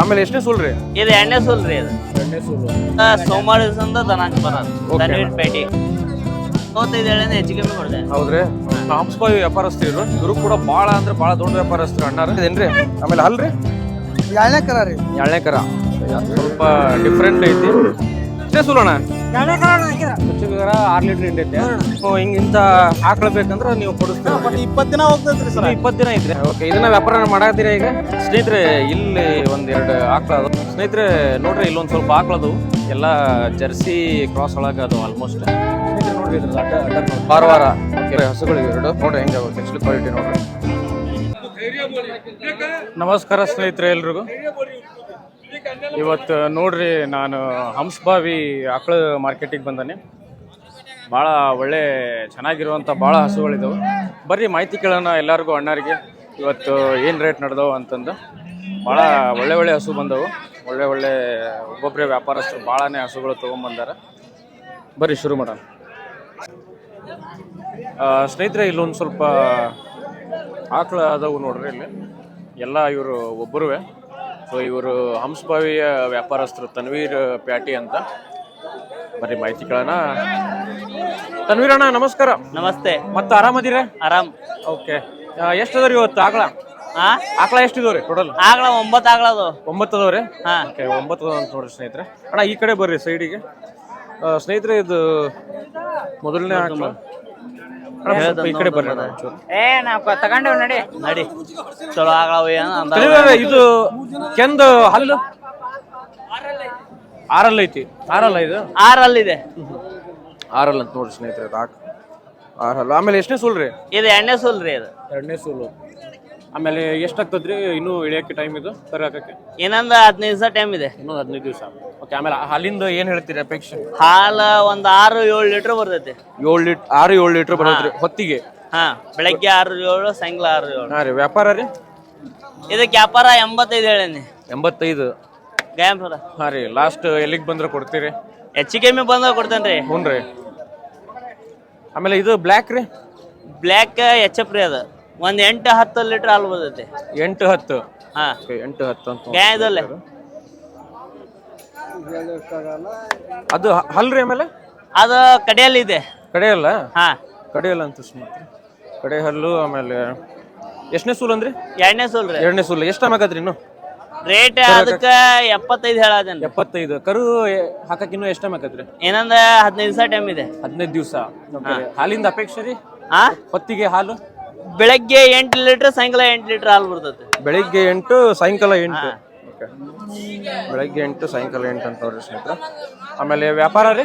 ಆಮೇಲೆ ಎಷ್ಟನೇ ಸೂಲ್ರಿ ಇದು ಎಣ್ಣೆ ಸೂಲ್ ರೀ ಇದು. ಎರಡನೇ ಸೂಲು. ಆ, ಸೋಮವಾರ ದಿವಸದಿಂದ ದನ ಬರೋದು Okay. ದನೀರ್ ಪೇಟೆ ಮೂವತ್ತೈದು ಎಣ್ಣೆ ಹೆಚ್ಚು ಕಮ್ಮಿ ಹೌದ್ರಿ? ಹಂಸಪಾಯಿ ವ್ಯಾಪಾರಸ್ಥರು. ಇವರು ಕೂಡ ಭಾಳ ಅಂದ್ರೆ ಭಾಳ ದೊಡ್ಡ ವ್ಯಾಪಾರಸ್ಥರು ಅಣ್ಣಾರ. ಇದೇನ್ರಿ? ಆಮೇಲೆ ಹಲ್ರಿ? ಎರಡನೇ ಕರ ರೀ? ಎಳ್ಳೆ ಕರ? ಸ್ವಲ್ಪ ಡಿಫ್ರೆಂಟ್ ಐತಿ. ಎಷ್ಟೇ ಸುಲೋಣ. ಕರ ಆರು ಲೀಟರ್ ಹಿಂಡೈತೆ ಹಿಂಗ ಇಂತ ಆಕಳ ಬೇಕಂದ್ರೆ ನೀವು ಕೊಡಿಸ್ತೀರ? ಇಪ್ಪತ್ತು ದಿನ ಹೋಗ್ತೈತ್ರಿ ಸರ್. ಇಪ್ಪತ್ತು ದಿನ ಐತ್ರಿ ಓಕೆ ಇದನ್ನ ವ್ಯಾಪಾರ ಮಾಡಾತೀರ ಈಗ? ಸ್ನೇಹಿತರೆ ಇಲ್ಲಿ ಒಂದೆರಡು ಆಕಳ ಅದು ಸ್ನೇಹಿತರೆ ನೋಡ್ರಿ ಇಲ್ಲೊಂದು ಸ್ವಲ್ಪ ಆಕ್ಳದು ಎಲ್ಲ ಜರ್ಸಿ ಕ್ರಾಸ್ ಒಳಗೆ ಅದು ಆಲ್ಮೋಸ್ಟ್ ನೋಡ್ರಿ ಇದ್ರದ್ದು ಅಡ್ಡ ಅಡ್ಡ ನೋಡಿ. ವಾರ ವಾರ. ಓಕೆ ಹಸುಗಳು ಎರಡು. ನೋಡ್ರಿ ಹೆಂಗೆ ನೆಕ್ಸ್ಟ್ ಕ್ವಾಲಿಟಿ ನೋಡ್ರಿ. ನಮಸ್ಕಾರ ಸ್ನೇಹಿತರೆ ಎಲ್ರಿಗೂ. ಇವತ್ತು ನೋಡ್ರಿ ನಾನು ಹಂಸಭಾವಿ ಆಕಳ ಮಾರ್ಕೆಟಿಗೆ ಬಂದಾನೆ. ಭಾಳ ಒಳ್ಳೆ ಚೆನ್ನಾಗಿರುವಂಥ ಭಾಳ ಹಸುಗಳಿದಾವೆ. ಬರ್ರಿ ಮಾಹಿತಿ ಕೇಳೋಣ ಎಲ್ಲರಿಗೂ ಅಣ್ಣರಿಗೆ. ಇವತ್ತು ಏನು ರೇಟ್ ನಡೆದವು ಅಂತಂದು. ಭಾಳ ಒಳ್ಳೆ ಒಳ್ಳೆ ಹಸು ಬಂದವು. ಒಳ್ಳೆ ಒಳ್ಳೆ ಒಬ್ಬೊಬ್ಬರೇ ವ್ಯಾಪಾರಸ್ಥರು ಭಾಳನೇ ಹಸುಗಳು ತೊಗೊಂಬಂದಾರ. ಬರ್ರಿ ಶುರು ಮಾಡೋಣ. ಸ್ನೇಹಿತರೆ, ಇಲ್ಲೊಂದು ಸ್ವಲ್ಪ ಆಕಳ ಅದಾವು ನೋಡ್ರಿ ಇಲ್ಲಿ. ಎಲ್ಲ ಇವರು ಒಬ್ಬರು ಸೊ ಇವರು ಹಂಸಭಾವಿಯ ವ್ಯಾಪಾರಸ್ಥರು ತನ್ವೀರ್ ಪ್ಯಾಟಿ ಅಂತ. ಬರೀ ಮಾಹಿತಿ ಕೇಳೋಣ. ತನ್ವೀರ್ ಅಣ್ಣ ನಮಸ್ಕಾರ. ನಮಸ್ತೆ. ಮತ್ತೆ ಆರಾಮದಿರ ಆರಾಮ್. ಓಕೆ. ಎಷ್ಟು ಅದಾವ್ರಿ ಇವತ್ತು? ಆಕಳ? ಹಾ ಆಕಳ ಎಷ್ಟು ಇದಾವ್ರಿ ಟೋಟಲ್ ಆಗ್ಲ ಒಂಬತ್ತು ಆಗ್ಲದು ಒಂಬತ್ತು ಅದಾವ್ರಿ? ಹಾ. ಓಕೆ ಒಂಬತ್ತು ಅದಾವ ಅಂತ ನೋಡ್ರಿ ಸ್ನೇಹಿತರೆ. ಅಣ್ಣ ಈ ಕಡೆ ಬರ್ರಿ ಸೈಡಿಗೆ ಸ್ನೇಹಿತರೆ ಇದು ಮೊದಲನೇ ಆಕಳ. ಈ ಕಡೆ ಬರ್ರಿ. ಅಣ್ಣ ಒಂಚೂರು. ಏ ನಾವು ತಗೊಂಡೇವ್ ನಡಿ. ನಡಿ. ಚಲೋ ಇದು ಕೆಂದು ಹಲ್ಲು ಆರಲ್ ಐತಿ. ಆರಲ್ಲ ಇದು? ಆರಲ್ಲಿದೆ. ಆರಲ್ಲ ಅಂತ ನೋಡ್ರಿ ಸ್ನೇಹಿತರೆ ಇದು ಆರಲ್ಲ. ಆಮೇಲೆ ಎಷ್ಟನೇ ಸೂಲ್ರಿ ಇದು ಎಣ್ಣೆ ಸುಲ್ ರೀ ಇದು. ಎರಡನೇ ಸೂಲು. ಆಮೇಲೆ ಎಷ್ಟಾಗ್ತದ್ರಿ ಇನ್ನೂ ಇಳಿಯಕ್ಕೆ ಟೈಮ್ ಇದು? ಸರಿ ಹಾಕಕ್ಕೆ. ಇನ್ನೊಂದು ಹದಿನೈದು ದಿವಸ ಟೈಮ್ ಇದೆ. ಇನ್ನೊಂದು ಹದಿನೈದು ದಿವಸ. ಓಕೆ ಆಮೇಲೆ ಹಾಲಿಂದ ಏನ್ ಹೇಳ್ತೀರಿ ಅಪೇಕ್ಷೆ? ಹಾಲ ಒಂದ್ ಆರು ಏಳು ಲೀಟರ್ ಬರ್ತೈತಿ. ಏಳು ಲೀಟರ್ ಆರು ಏಳು ಲೀಟರ್ ಬರೋದ್ರಿ ಹೊತ್ತಿಗೆ? ಹಾ ಬೆಳಗ್ಗೆ ಆರು ಏಳು ಸಾಯಂಕಾಲ ಆರು ಏಳು. ಹಾ ರೀ ವ್ಯಾಪಾರ ರೀ? ಇದಕ್ಕೆ ವ್ಯಾಪಾರ ಎಂಬತ್ತೈದು ಹೇಳೇನಿ. ಎಂಬತ್ತೈದು? ಗಾಯಂಪುರ ಹಾಂ ರೀ ಲಾಸ್ಟ್ ಎಲ್ಲಿಗೆ ಬಂದ್ರೆ ಕೊಡ್ತೀರಿ? ಹೆಚ್ಚು ಕಮ್ಮಿ ಬಂದಾಗ ಕೊಡ್ತೇನೆ ರೀ. ಹ್ಞೂ ರೀ. ಆಮೇಲೆ ಇದು ಬ್ಲ್ಯಾಕ್ ರೀ? ಬ್ಲ್ಯಾಕ್ ಎಚ್ ಎಫ್ ರೀ ಅದು. ಒಂದು ಎಂಟು ಹತ್ತು ಲೀಟರ್ ಹಾಲು ಬರ್ತೈತಿ. ಎಂಟು ಹತ್ತು? ಹಾ. ಎಂಟು ಹತ್ತು ಅಂತ ಗಾಯದಲ್ಲೇ ಅದು ಹಲ್ರಿ ಆಮೇಲೆ? ಅದು ಕಡೆಯಲ್ಲಿ ಇದೆ ಕಡೆಯಲ್ಲ? ಹಾ. ಕಡೆಯಲ್ಲ ಅಂತ ಸುಮ್ಮನೆ ಕಡೆ ಹಲ್ಲು ಆಮೇಲೆ ಎಷ್ಟನೇ ಸೂಲ್ ಅಂದ್ರಿ? ಎರಡನೇ ಸೂಲ್ ರೀ. ಎರಡನೇ ಸೂಲ್. ಎಷ್ಟು ಆಗತ್ರಿ ಇನ್ನು? ರೇಟ್ ಅದಕ್ಕೆ ಎಪ್ಪತ್ತೈದು ಹೇಳದೇನ್ರಿ. ಎಪ್ಪತ್ತೈದು. ಕರು ಹಾಕಕ್ ಇನ್ನು ಎಷ್ಟು ಆಗತ್ರಿ ಏನಂದ್ರೆ ಹದಿನೈದು ದಿವಸ ಟೈಮ್ ಇದೆ. ಹದಿನೈದು ದಿವಸ. ಹಾಲಿಂದ ಅಪೇಕ್ಷೆ ರೀ? ಹಾ ಹೊತ್ತಿಗೆ ಹಾಲು? ಬೆಳಗ್ಗೆ ಎಂಟು ಲೀಟರ್ ಸಾಯಂಕಾಲ ಎಂಟು ಲೀಟರ್ ಹಾಲು ಬರ್ತದೆ ಬೆಳಿಗ್ಗೆ ಎಂಟು ಸಾಯಂಕಾಲ ಎಂಟು. ಬೆಳಗ್ಗೆ ಎಂಟು ಸಾಯಂಕಾಲ ಎಂಟು ಅಂತ ನೋಡ್ರಿ ಸ್ನೇಹಿತರೆ. ಆಮೇಲೆ ವ್ಯಾಪಾರ ರೀ?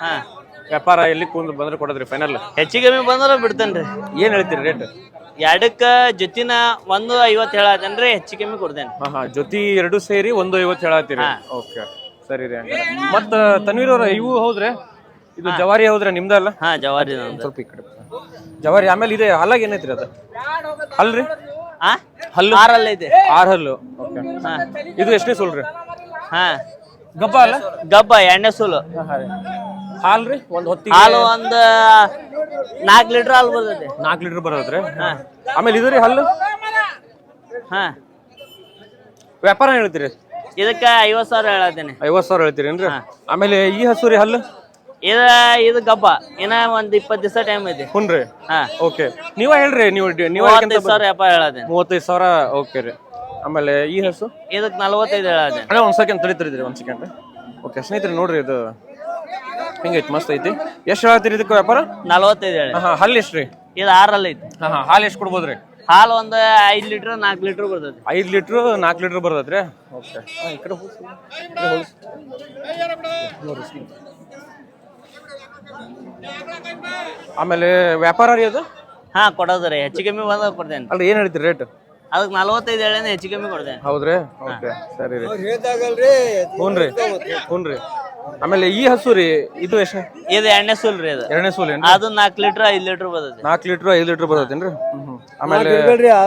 ಹಾ. ವ್ಯಾಪಾರ ಎಲ್ಲಿ ಕುಂದು ಬಂದ್ರೆ ಕೊಡೋದ್ರಿ ಫೈನಲ್ ಹೆಚ್ಚು ಕಮ್ಮಿ ಬಂದ್ರೆ ಬಿಡ್ತೇನೆ ರೀ. ಏನು ಹೇಳ್ತೀರಿ ರೇಟ್ ಎರಡಕ್ಕೆ ಜೊತಿನ ಒಂದು ಐವತ್ತು ಹೇಳತ್ತೇನ್ರಿ ಹೆಚ್ಚು ಕಮ್ಮಿ ಕೊಡ್ತೇನೆ. ಹಾಂ ಹಾ. ಜೊತೆ ಎರಡು ಸೇರಿ ಒಂದು ಐವತ್ತು ಹೇಳತ್ತೀರಿ ಓಕೆ. ಸರಿ ರೀ ಮತ್ತ ತನ್ವೀರ್ ಅವ್ರ ಇವು ಹೌದ್ರಿ? ಇದು ಜವಾರಿ ಹೌದ್ರಿ ನಿಮ್ದಲ್ಲ ಹಾಂ ಜವಾರಿ ಸ್ವಲ್ಪ ಈ ಕಡೆ ಜವಾರಿ ಆಮೇಲೆ ಇದೆ ಹಲ್ಲಾಗ ಏನೈತ್ರಿ ಅದು? ಹಲ್ರಿ? ಹಾ ಹಲ್ಲು. ಆರಲ್ಲ ಇದೆ. ಆರ್ ಹಲ್ಲು ಓಕೆ. ಹಾ. ಇದು ಎಷ್ಟನೇ ಸೂಲ್ರಿ? ಹಾ. ಗಬ್ಬ ಅಲ್ಲ? ಗಬ್ಬ ಎಣ್ಣೆ ಸುಳ್ಳು ಹಾಲ್ ರೀ? ಒಂದು ಹೊತ್ತಿಗೆ ಹಾಲು ಒಂದು ನಾಲ್ಕು ಲೀಟರ್ ಹಾಲು ಬರ್ತೈತಿ ನಾಲ್ಕು ಲೀಟರ್ ಬರೋದ್ರಿ ಆಮೇಲೆ ಇದು ರೀ ಹಲ್ಲು? ಹಾ. ವ್ಯಾಪಾರ ಹೇಳ್ತೀರಿ? ಇದಕ್ಕೆ ಐವತ್ತು ಸಾವಿರ ಹೇಳತ್ತೀನಿ ಐವತ್ತು ಸಾವಿರ ಹೇಳ್ತೀರೇನ್ರಿ? ಆಮೇಲೆ ಈ ಹಸು ರೀ ಹಲ್ಲು? ಇದು ಇದು ಗಬ್ಬ. ಇನ್ನ ಒಂದ್ ಇಪ್ಪತ್ ದಿವಸ ಟೈಮ್ ಐತಿ ಹುನ್ರಿ ಹಾ. ಓಕೆ. ನೀವ ಹೇಳ್ರಿ ನೀವು ನೀವು ಮೂವತ್ತೈದು ಸಾವಿರ ವ್ಯಾಪಾರ ಹೇಳತ್ತೇನೆ ಮೂವತ್ತೈದು ಸಾವಿರ ಓಕೆ ರೀ. ಆಮೇಲೆ ಈ ಹಸು ಇದಕ್ ನಲವತ್ತೈದು ಹೇಳದೆ ಅಣ್ಣ ಒಂದು ಸೆಕೆಂಡ್ ತಡಿತೀರಿ ಒಂದು ಸೆಕೆಂಡ್ ಓಕೆ ಸ್ನೇಹಿತರೆ ನೋಡ್ರಿ ಇದು. ಹಿಂಗೈತಿ ಮಸ್ತ್ ಐತಿ. ಎಷ್ಟು ಹೇಳ್ತೀರಿ ಇದಕ್ಕೆ ವ್ಯಾಪಾರ? ನಲವತ್ತೈದು ಹೇಳಿ. ಹಾ ಹಾಂ ಹಲ್ಲು ಎಷ್ಟು ರೀ? ಇದು ಆರಲ್ಲಿ ಐತಿ. ಹಾ ಹಾಂ ಹಾಲು ಎಷ್ಟು ಕೊಡ್ಬೋದು ರೀ? ಹಾಲು ಒಂದು ಐದು ಲೀಟರ್ ನಾಲ್ಕು ಲೀಟರ್ ಬರ್ತೈತಿ. ಐದು ಲೀಟರ್ ನಾಲ್ಕು ಲೀಟ್ರ್ ಬರ್ತೈತ್ರಿ? ಓಕೆ. ಈ ಕಡೆ ಹೋಗ್ಸಿ. ಈ ಕಡೆ ಹೋಗ್ಸಿ. ನೋಡ್ರಿ ಸ್ನೇಹಿತರೆ. ಆಮೇಲೆ ವ್ಯಾಪಾರ ರೀ ಅದು? ಹಾ ಕೊಡೋದು ರೀ. ಹೆಚ್ಚು ಕಮ್ಮಿ ಬಂದಾಗ ಕೊಡ್ತೇನೆ. ಅಲ್ಲ ಏನು ಹೇಳ್ತೀರಿ ರೇಟ್? ಅದಕ್ಕೆ ನಲ್ವತ್ತೈದು ಹೇಳೇನೆ ಹೆಚ್ಚು ಕಮ್ಮಿ ಕೊಡ್ತೇನೆ. ಹೌದ್ರಿ? ಓಕೆ ಸರಿ ರೀ. ಹ್ಞೂ ರೀ ಹ್ಞೂ ರೀ. ಆಮೇಲೆ ಈ ಹಸು ರೀ ಇದು ಎಷ್ಟು? ಇದು ಎಣ್ಣೆ ಸೂಲ್ ರೀ ಅದು. ಎರಡನೇ ಸೂಲ್ ಏನು ಅದು ನಾಲ್ಕು ಲೀಟ್ರ್ ಐದು ಲೀಟ್ರ್ ಬರ್ತೈತಿ ನಾಲ್ಕು ಲೀಟ್ರ್ ಐದು ಲೀಟ್ರ್ ಬರ್ತೈತೇನ್ರಿ? ಹ್ಞೂ ಆಮೇಲೆ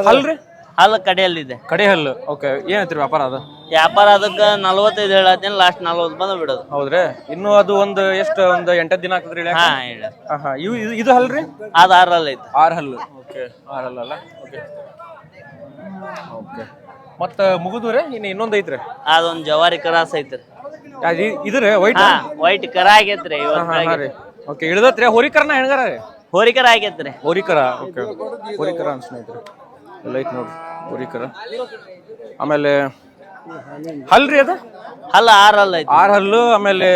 ಹಲ್ರಿ ಹಾಲು ಕಡೆಯಲ್ಲಿದೆ. ಕಡೆ ಹಲ್ಲು. ಓಕೆ ಏನೈತ್ರಿ ವ್ಯಾಪಾರ ಅದು? ವ್ಯಾಪಾರ ಅದಕ್ಕೆ ನಲ್ವತ್ತೈದು ಹೇಳತ್ತೇನೆ ಲಾಸ್ಟ್ ನಲ್ವತ್ತು ಬಂದು ಬಿಡೋದು. ಹೌದ್ರಿ? ಇನ್ನು ಅದು ಒಂದು ಎಷ್ಟು ಒಂದು ಎಂಟತ್ತು ದಿನ ಆಗ್ತದ್ರಿ? ಹಾ ಹೇಳ. ಹಾ ಹಾಂ ಇವು ಇದು- ಇದು ಹಲ್ರಿ ಅದು ಆರಲ್ಲಿ ಐತಿ. ಆರು ಹಲ್ಲು. ಓಕೆ ಆರು ಅಲ್ಲ? ಓಕೆ ಓಕೆ ಮತ್ತೆ ಮುಗಿದು ರೀ ಇನ್ನು ಇನ್ನೊಂದು ಐತ್ರಿ? ಅದೊಂದು ಜವಾರಿ ಕರಾಸ್ ಐತ್ರಿ ಯಾವ್ದು ಇ- ವೈಟ್ ಹಾ ವೈಟ್ ಕರ ಆಗೈತ್ರಿ ಇವತ್ತು ಹಾಂ ರೀ. ಓಕೆ ಇಳ್ದತ್ರಿ ಹೋರಿಕರನ ಹೆಣ್ಗಾರ ರೀ? ಹೋರಿಕರ ಆಗೈತ್ರಿ ಹೋರಿಕರ ಓಕೆ ಹೋರಿಕರ ಅನ್ಸ್ನೈತ್ರಿ. ಎಲ್ಲ ಐತೆ ನೋಡ್ರಿ. ಹೋರಿಕರ ಆಮೇಲೆ ಹಲ್ರಿ ಅದ? ಹಲ್ಲ ಆರಲ್ಲ ಐತಿ ಆರ್ ಹಲ್ಲು ಆಮೇಲೆ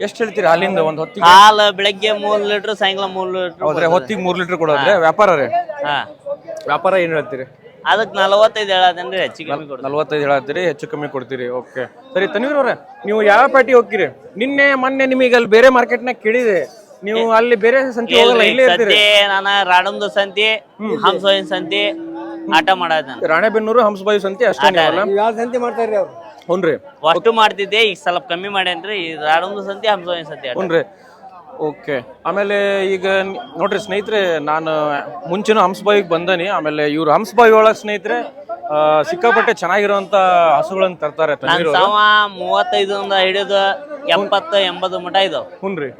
ಎಷ್ಟು ಹೇಳ್ತೀರಿ ಹಾಲಿಂದ ಒಂದು ಹೊತ್ತಿಗೆ? ಹಾಲ ಬೆಳಗ್ಗೆ ಮೂರ್ ಲೀಟರ್ ಸಾಯಂಕಾಲ ಮೂರ್ ಲೀಟರ್ ಹೋದ್ರೆ ಹೊತ್ತಿಗೆ ಮೂರ್ ಲೀಟರ್ ಕೊಡೋದ್ರೆ ವ್ಯಾಪಾರ ರೀ? ಹಾ. ವ್ಯಾಪಾರ ಏನು ಹೇಳ್ತೀರಿ? ಅದಕ್ಕೆ ನಲವತ್ತೈದು ಹೇಳತ್ತೇನ್ರಿ ಹೆಚ್ಚು ಕಮ್ಮಿ ಕೊಡ್ತೀನಿ ನಲ್ವತ್ತೈದು ಹೇಳತ್ತೀರಿ ಹೆಚ್ಚು ಕಮ್ಮಿ ಕೊಡ್ತೀರಿ ಓಕೆ. ಸರಿ ತನ್ವೀರ್ ಅವ್ರೆ ನೀವು ಯಾವ ಪಾರ್ಟಿ ಹೋಗ್ತೀರಿ? ನಿನ್ನೆ ಮೊನ್ನೆ ನಿಮಗೆ ಅಲ್ಲಿ ಬೇರೆ ಮಾರ್ಕೆಟ್ನಾಗ ಕೇಳಿದೆ ನೀವು ಅಲ್ಲಿ ಬೇರೆ ಸಂತೆ ಹೋಗಲ್ಲ ಇಲ್ಲಿ ಇರ್ತೀರಿ. ಸದ್ಯ ನಾನು ರಾಡಮ್ದು ಸಂತಿ ಹಂಸೋಯಿನ ಸಂತಿ ಆಟ ಮಾಡದ ರಾಣೆಬೆನ್ನೂರು ಹಂಸಬಾಯಿ ಸಂತಿ ಅಷ್ಟೇ ನೀವಲ್ಲ? ಯಾವ ಸಂತೆ ಮಾಡ್ತಾರ್ರಿ ಅವ್ರು? ಹುನ್ರಿ ಅಷ್ಟು ಮಾಡ್ತಿದ್ದೆ ಈಗ ಸ್ವಲ್ಪ ಕಮ್ಮಿ ಮಾಡೇನ್ರಿ. ಈ ರಾಡೊಂದು ಸಂತಿ ಹಂಸಭಾಯಿ ಸಂತಿ ಆಟ. ಹುನ್ರಿ ಓಕೆ. ಆಮೇಲೆ ಈಗ ನಿ- ನೋಡ್ರಿ ಸ್ನೇಹಿತರೆ ನಾನು ಮುಂಚಿನ ಹಂಸಬಾಯಿಗೆ ಬಂದನಿ. ಆಮೇಲೆ ಇವ್ರು ಹಂಸಬಾಯಿ ಒಳಗೆ ಸ್ನೇಹಿತರೆ ಆ, ಸಿಕ್ಕಾಪಟ್ಟೆ ಚೆನ್ನಾಗಿರುವಂತ ಹಸುಗಳನ್ನ ತರ್ತಾರೆ ನನ್ ಸಾವ ಮೂವತ್ತೈದರಿಂದ ಹಿಡಿದು ಎಪ್ಪತ್ತು ಎಂಬತ್ತು ಮಟ ಇದಾವ್. ಹುನ್ರಿ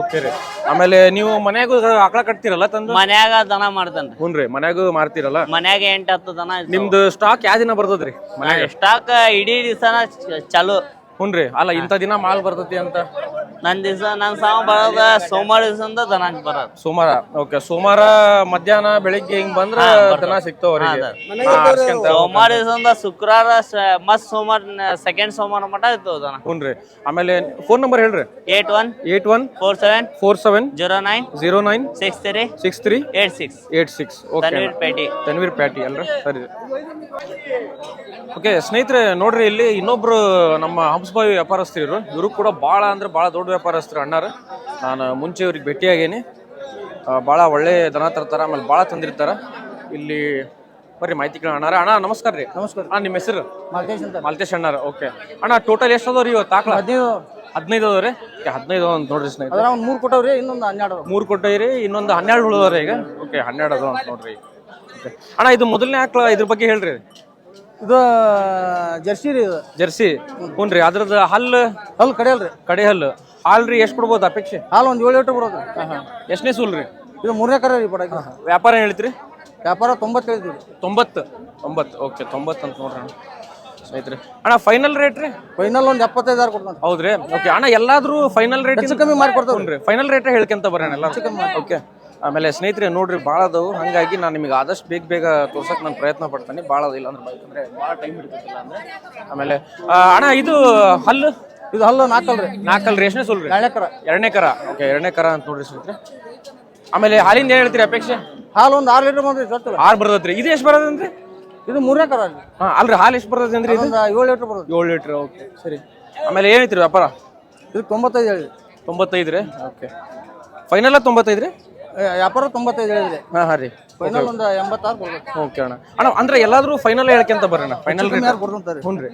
ಓಕೆ ರೀ. ಆಮೇಲೆ ನೀವು ಮನೆಯಾಗ ಆಕಳ ಕಟ್ತಿರಲ್ಲ ತಂದು? ಮನ್ಯಾಗ ದನ ಮಾಡ್ತಾನ್ರಿ. ಹುನ್ರಿ ಮನ್ಯಾಗೂ ಮಾರ್ತೀರಲ್ಲ? ಮನ್ಯಾಗ ಎಂಟ್ ಹತ್ತು ದನ. ನಿಮ್ದು ಸ್ಟಾಕ್ ಯಾವ ದಿನ ಬರ್ತದ್ರಿ ಮನ್ಯಾಗ? ಸ್ಟಾಕ್ ಇಡೀ ದಿವಸನ ಚಾಲು. ಹುನ್ರಿ ಅಲ್ಲ ಇಂಥ ದಿನ ಮಾಲ್ ಬರ್ತತಿ ಅಂತ? ನನ್ ದಿವಸ ನನ್ ಸಾವ ಬರೋದ ಸೋಮವಾರ ದಿವಸದಿಂದ ದನ ಬರೋದು. ಸೋಮವಾರ ಓಕೆ ಸೋಮವಾರ ಮಧ್ಯಾಹ್ನ ಬೆಳಿಗ್ಗೆ ಹಿಂಗ್ ಬಂದ್ರ ದನ ಸಿಗ್ತಾವ ಅವ್ರಿಗೆ. ಸೋಮವಾರ ದಿವಸದಿಂದ ಶುಕ್ರವಾರ ಮತ್ ಸೋಮವಾರ ಸೆಕೆಂಡ್ ಸೋಮವಾರ ಮಟ ಇತ್ತು ದನ. ಹುನ್ರಿ ಆಮೇಲೆ ಫೋನ್ ನಂಬರ್ ಹೇಳ್ರಿ. Eight one eight one four seven four seven zero nine zero nine six three six three eight six eight six. Okay. Tanveer ಪೇಟಿ. ತನ್ವೀರ್ ಪ್ಯಾಟಿ ಅಲ್ರಿ? ಸರಿ. ಓಕೆ ಸ್ನೇಹಿತರೆ ನೋಡ್ರಿ ಇಲ್ಲಿ ಇನ್ನೊಬ್ರು ನಮ್ಮ ಹಂಸಬಾಯಿ ವ್ಯಾಪಾರಸ್ಥರು ಇವರು. ಇವರು ಕೂಡ ಭಾಳ ಅಂದ್ರೆ ಭಾಳ ದೊಡ್ಡ ವ್ಯಾಪಾರಸ್ಥರು ಅಣ್ಣಾರು. ನಾನು ಮುಂಚೆ ಇವ್ರಿಗೆ ಭೇಟಿಯಾಗೇನಿ. ಭಾಳ ಒಳ್ಳೆ ದನ ತರ್ತಾರೆ ಆಮೇಲೆ ಭಾಳ ತಂದಿರ್ತಾರೆ. ಇಲ್ಲಿ ಬರ್ರಿ ಮಾಹಿತಿ ಕೇಳೋಣ ಅಣ್ಣಾರ. ಅಣ್ಣ ನಮಸ್ಕಾರ ರೀ. ನಮಸ್ಕಾರ ಅಣ್ಣ ನಿಮ್ಮ ಹೆಸರು? ಮಾಲ್ತೇಶ್ ಅಂತ ಮಾಲ್ತೇಶ್ ಅಣ್ಣಾರ ಓಕೆ. ಅಣ್ಣ ಟೋಟಲ್ ಎಷ್ಟು ಅದಾವ ರೀ ಇವತ್ತು ಆಕಳ ಹದಿನೈದು. ಹದಿನೈದು ಅದಾವ ರೀ. ಹದಿನೈದು ಅಂತ ನೋಡ್ರಿ ಸ್ನೇಹಿತರೆ. ಒಂದು ಮೂರು ಕೊಟ್ಟವ್ರಿ ಇನ್ನೊಂದು ಹನ್ನೆರಡು. ಮೂರು ಕೊಟ್ಟವ್ರಿ ಇನ್ನೊಂದು ಹನ್ನೆರಡು ಉಳಿದವ್ರಿ ಈಗ. ಓಕೆ ಹನ್ನೆರಡು ಅದಾವ ಅಂತ ನೋಡ್ರಿ. ಅಣ್ಣ ಇದು ಮೊದಲನೇ ಆಕಳ ಇದ್ರ ಬಗ್ಗೆ ಹೇಳ್ರಿ. ಇದು ಜರ್ಸಿ ರೀ ಇದು. ಜರ್ಸಿ? ರೀ ಅದ್ರದ್ದು ಹಲ್ಲು? ಹಲ್ಲು ಕಡೆ ಅಲ್ರಿ. ಕಡೆ ಹಲ್ಲು. ಹಾಲು ರೀ ಎಷ್ಟು ಕೊಡ್ಬೋದು ಅಪೇಕ್ಷೆ? ಹಾಲು ಒಂದು ಏಳು ಲೀಟ್ರ್ ಬರೋದು ಎಷ್ಟನೇ ಸೂಲ್ ರೀ? ಇದು ಮೂರನೇ ಕರೆ ರೀ ಬಡಕ್ಕೆ ವ್ಯಾಪಾರ ಏನು ಹೇಳ್ತೀರಿ ವ್ಯಾಪಾರ ತೊಂಬತ್ತು ಹೇಳ್ತೀವಿ ತೊಂಬತ್ತು. ತೊಂಬತ್ತು ಓಕೆ ತೊಂಬತ್ತು ಅಂತ ನೋಡ್ರಿ ಅಣ್ಣ. ಸ್ನೇಹಿತರೆ. ಅಣ್ಣ ಫೈನಲ್ ರೇಟ್ ರೀ? ಫೈನಲ್ ಒಂದು ಎಪ್ಪತ್ತೈದು ಸಾವಿರ ಕೊಡ್ತಾನೆ ಹೌದ್ರಿ? ಓಕೆ ಅಣ್ಣ ಎಲ್ಲಾದ್ರೂ ಫೈನಲ್ ರೇಟ್ ಕಮ್ಮಿ ಮಾಡಿ ಕೊಡ್ತಾವ್ರಿ ಹ್ಞೂ ಫೈನಲ್ ರೇಟ್ ಹೇಳ್ಕೊಂತ ಬರೋಣ ಎಲ್ಲ ಓಕೆ. ಆಮೇಲೆ ಸ್ನೇಹಿತರೆ ನೋಡ್ರಿ ಭಾಳ ಅದಾವು. ಹಾಗಾಗಿ ನಾನು ನಿಮಗೆ ಆದಷ್ಟು ಬೇಗ ಬೇಗ ತೋರ್ಸಕ್ಕೆ ನಾನು ಪ್ರಯತ್ನ ಪಡ್ತೇನೆ. ಭಾಳ ಅದಿಲ್ಲ ಅಂದ್ರೆ ಬೈಕ್ ಅಂದ್ರೆ ಭಾಳ ಟೈಮ್ ಹಿಡಿತಿಲ್ಲ ಅಂದ್ರೆ. ಆಮೇಲೆ ಅಣ್ಣ ಇದು ಹಲ್ಲು? ಇದು ಹಲ್ಲು ನಾಲ್ಕಲ್ರಿ ನಾಲ್ಕಲ್ರಿ ಎಷ್ಟನೇ ಸುಲ್ರಿ ಎರಡನೇ ಕರ. ಎರಡನೇ ಕರ. ಓಕೆ ಎರಡನೇ ಕರ ಅಂತ ನೋಡ್ರಿ ಸ್ನೇಹಿತರೆ. ಆಮೇಲೆ ಹಾಲಿಂದ ಏನು ಹೇಳ್ತೀರಿ ಅಪೇಕ್ಷೆ? ಹಾಲು ಒಂದು ಆರು ಲೀಟರ್ ಬಂದ್ರಿ ಆರು ಬರ್ತದ್ರಿ ಇದು ಎಷ್ಟು ಬರೋದಂದ್ರಿ ಇದು ಮೂರನೇ ಕರ ಅಲ್ಲಿ. ಹಾಂ ಅಲ್ರಿ ಹಾಲು ಎಷ್ಟು ಬರ್ತದೆ ಅಂದ್ರೆ ಇದು ಏಳು ಲೀಟರ್ ಬರೋದು ಏಳು ಲೀಟ್ರ್ ಓಕೆ. ಸರಿ. ಆಮೇಲೆ ಏನೈತ್ರಿ ವ್ಯಾಪಾರ? ಇದು ತೊಂಬತ್ತೈದು ಹೇಳಿ. ತೊಂಬತ್ತೈದು ರೀ? ಓಕೆ. ಫೈನಲ್ಲ ತೊಂಬತ್ತೈದು ರೀ? ವ್ಯಾಪಾರ ತೊಂಬತ್ತೈದು ಹೇಳಿದ್ರಿ. ಹಾಂ ಹಾಂ ರೀ. ಫೈನಲ್ ಒಂದು ಎಂಬತ್ತಾರು ಕೊಡ್ಬೇಕು. ಓಕೆ ಅಣ್ಣ. ಅಣ್ಣ ಅಂದ್ರೆ ಎಲ್ಲಾದ್ರೂ ಫೈನಲ್ ಹೇಳ್ಕೊಂತ ಬರೋಣ ಫೈನಲ್ ರೇಟ್ ಯಾರು ಕೊಡ್ತಾರೆ ಹ್ಞೂ ರೀ?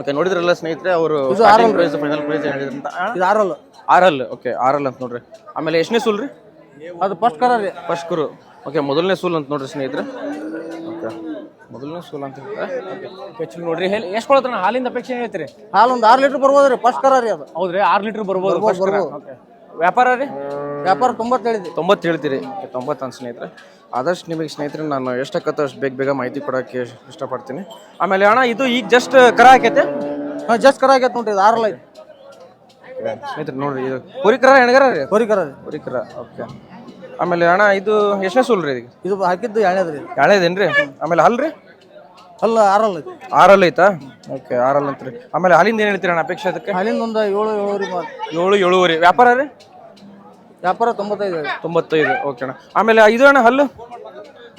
ಓಕೆ ನೋಡಿದ್ರಲ್ಲ ಸ್ನೇಹಿತರೆ ಅವರು ಪ್ರೈಸ್ ಫೈನಲ್ ಪ್ರೈಸ್ ಹೇಳಿದ್ರಂತ ಇದು ಆರಲ್ಲು ಆರಲ್ ಓಕೆ ಆರಲ್ ಅಂತ ನೋಡ್ರಿ. ಆಮೇಲೆ ಎಷ್ಟನೇ ಸೂಲ್ ರೀ? ಅದು ಫಸ್ಟ್ ಕರ ರೀ. ಫಸ್ಟ್ ಕುರು ಓಕೆ ಮೊದಲನೇ ಸೂಲ್ ಅಂತ ನೋಡ್ರಿ ಸ್ನೇಹಿತರೆ. ಓಕೆ ಮೊದಲನೇ ಸೂಲ್ ಅಂತ ಹೇಳ್ತಾರೆ. ನೋಡ್ರಿ. ಎಷ್ಟು ಕೊಡ್ತಾನೆ ಹಾಲಿಂದ ಅಪೇಕ್ಷೆ ಹೇಳ್ತೀರಿ? ಹಾಲು ಒಂದು ಆರು ಲೀಟರ್ ಬರ್ಬೋದು ರೀ ಫಸ್ಟ್ ಕರ ರೀ ಅದು. ಹೌದ್ರಿ ಆರು ಲೀಟರ್ ಬರ್ಬೋದು ಓಕೆ. ವ್ಯಾಪಾರ ರೀ? ವ್ಯಾಪಾರ ತೊಂಬತ್ತು ಹೇಳಿದ್ರಿ. ತೊಂಬತ್ತು ಹೇಳ್ತೀರಿ. ತೊಂಬತ್ತು ಅಂತ ಸ್ನೇಹಿತರೆ. ಆದಷ್ಟು ನಿಮಗೆ ಸ್ನೇಹಿತರೆ ನಾನು ಎಷ್ಟಕ್ಕತ್ತ ಅಷ್ಟು ಬೇಗ ಬೇಗ ಮಾಹಿತಿ ಕೊಡೋಕ್ಕೆ ಇಷ್ಟಪಡ್ತೀನಿ. ಆಮೇಲೆ ಅಣ್ಣ ಇದು ಈಗ ಜಸ್ಟ್ ಕರ ಹಾಕೈತೆ? ಹಾಂ ಜಸ್ಟ್ ಕರ ಆಗೈತೆ ನೋಡ್ರಿ ಇದು ಆರಲ್ಲ ಇದು. ಸ್ನೇಹಿತರೆ ನೋಡ್ರಿ ಇದು ಹುರಿಕರ ಹೆಣ್ಗರ ರೀ? ಹೋರಿ ಕರ ರೀ. ಹುರಿಕರ ಓಕೆ ಆಮೇಲೆ ಅಣ್ಣ ಇದು ಎಷ್ಟನೇ ಸುಲ್ರಿ ರೀ ಇದು ಹಾಕಿದ್ದು ಎಣ್ಣೆದು ರೀ. ಎಳೆದೇನ್ರಿ ಆಮೇಲೆ ಹಲ್ ರೀ? ಅಲ್ಲ ಆರಲ್ಲ ಐತಿ ಆರಲ್ ಐತಾ? ಓಕೆ ಆರಲ್ ಅಂತ್ರಿ ಆಮೇಲೆ ಹಾಲಿಂದ ಏನು ಹೇಳ್ತೀರಿ ಅಣ್ಣ ಅಪೇಕ್ಷೆ ಅದಕ್ಕೆ? ಹಾಲಿಂದ ಒಂದು ಏಳು ಏಳುವರೆ ಮಾತು. ಏಳು ಏಳುವರೆ. ವ್ಯಾಪಾರ ರೀ? ವ್ಯಾಪಾರ ತೊಂಬತ್ತೈದು ಹೇಳಿ ತೊಂಬತ್ತೈದು. ಓಕೆ ಅಣ್ಣ. ಆಮೇಲೆ ಇದು ಅಣ್ಣ ಹಲ್ಲು?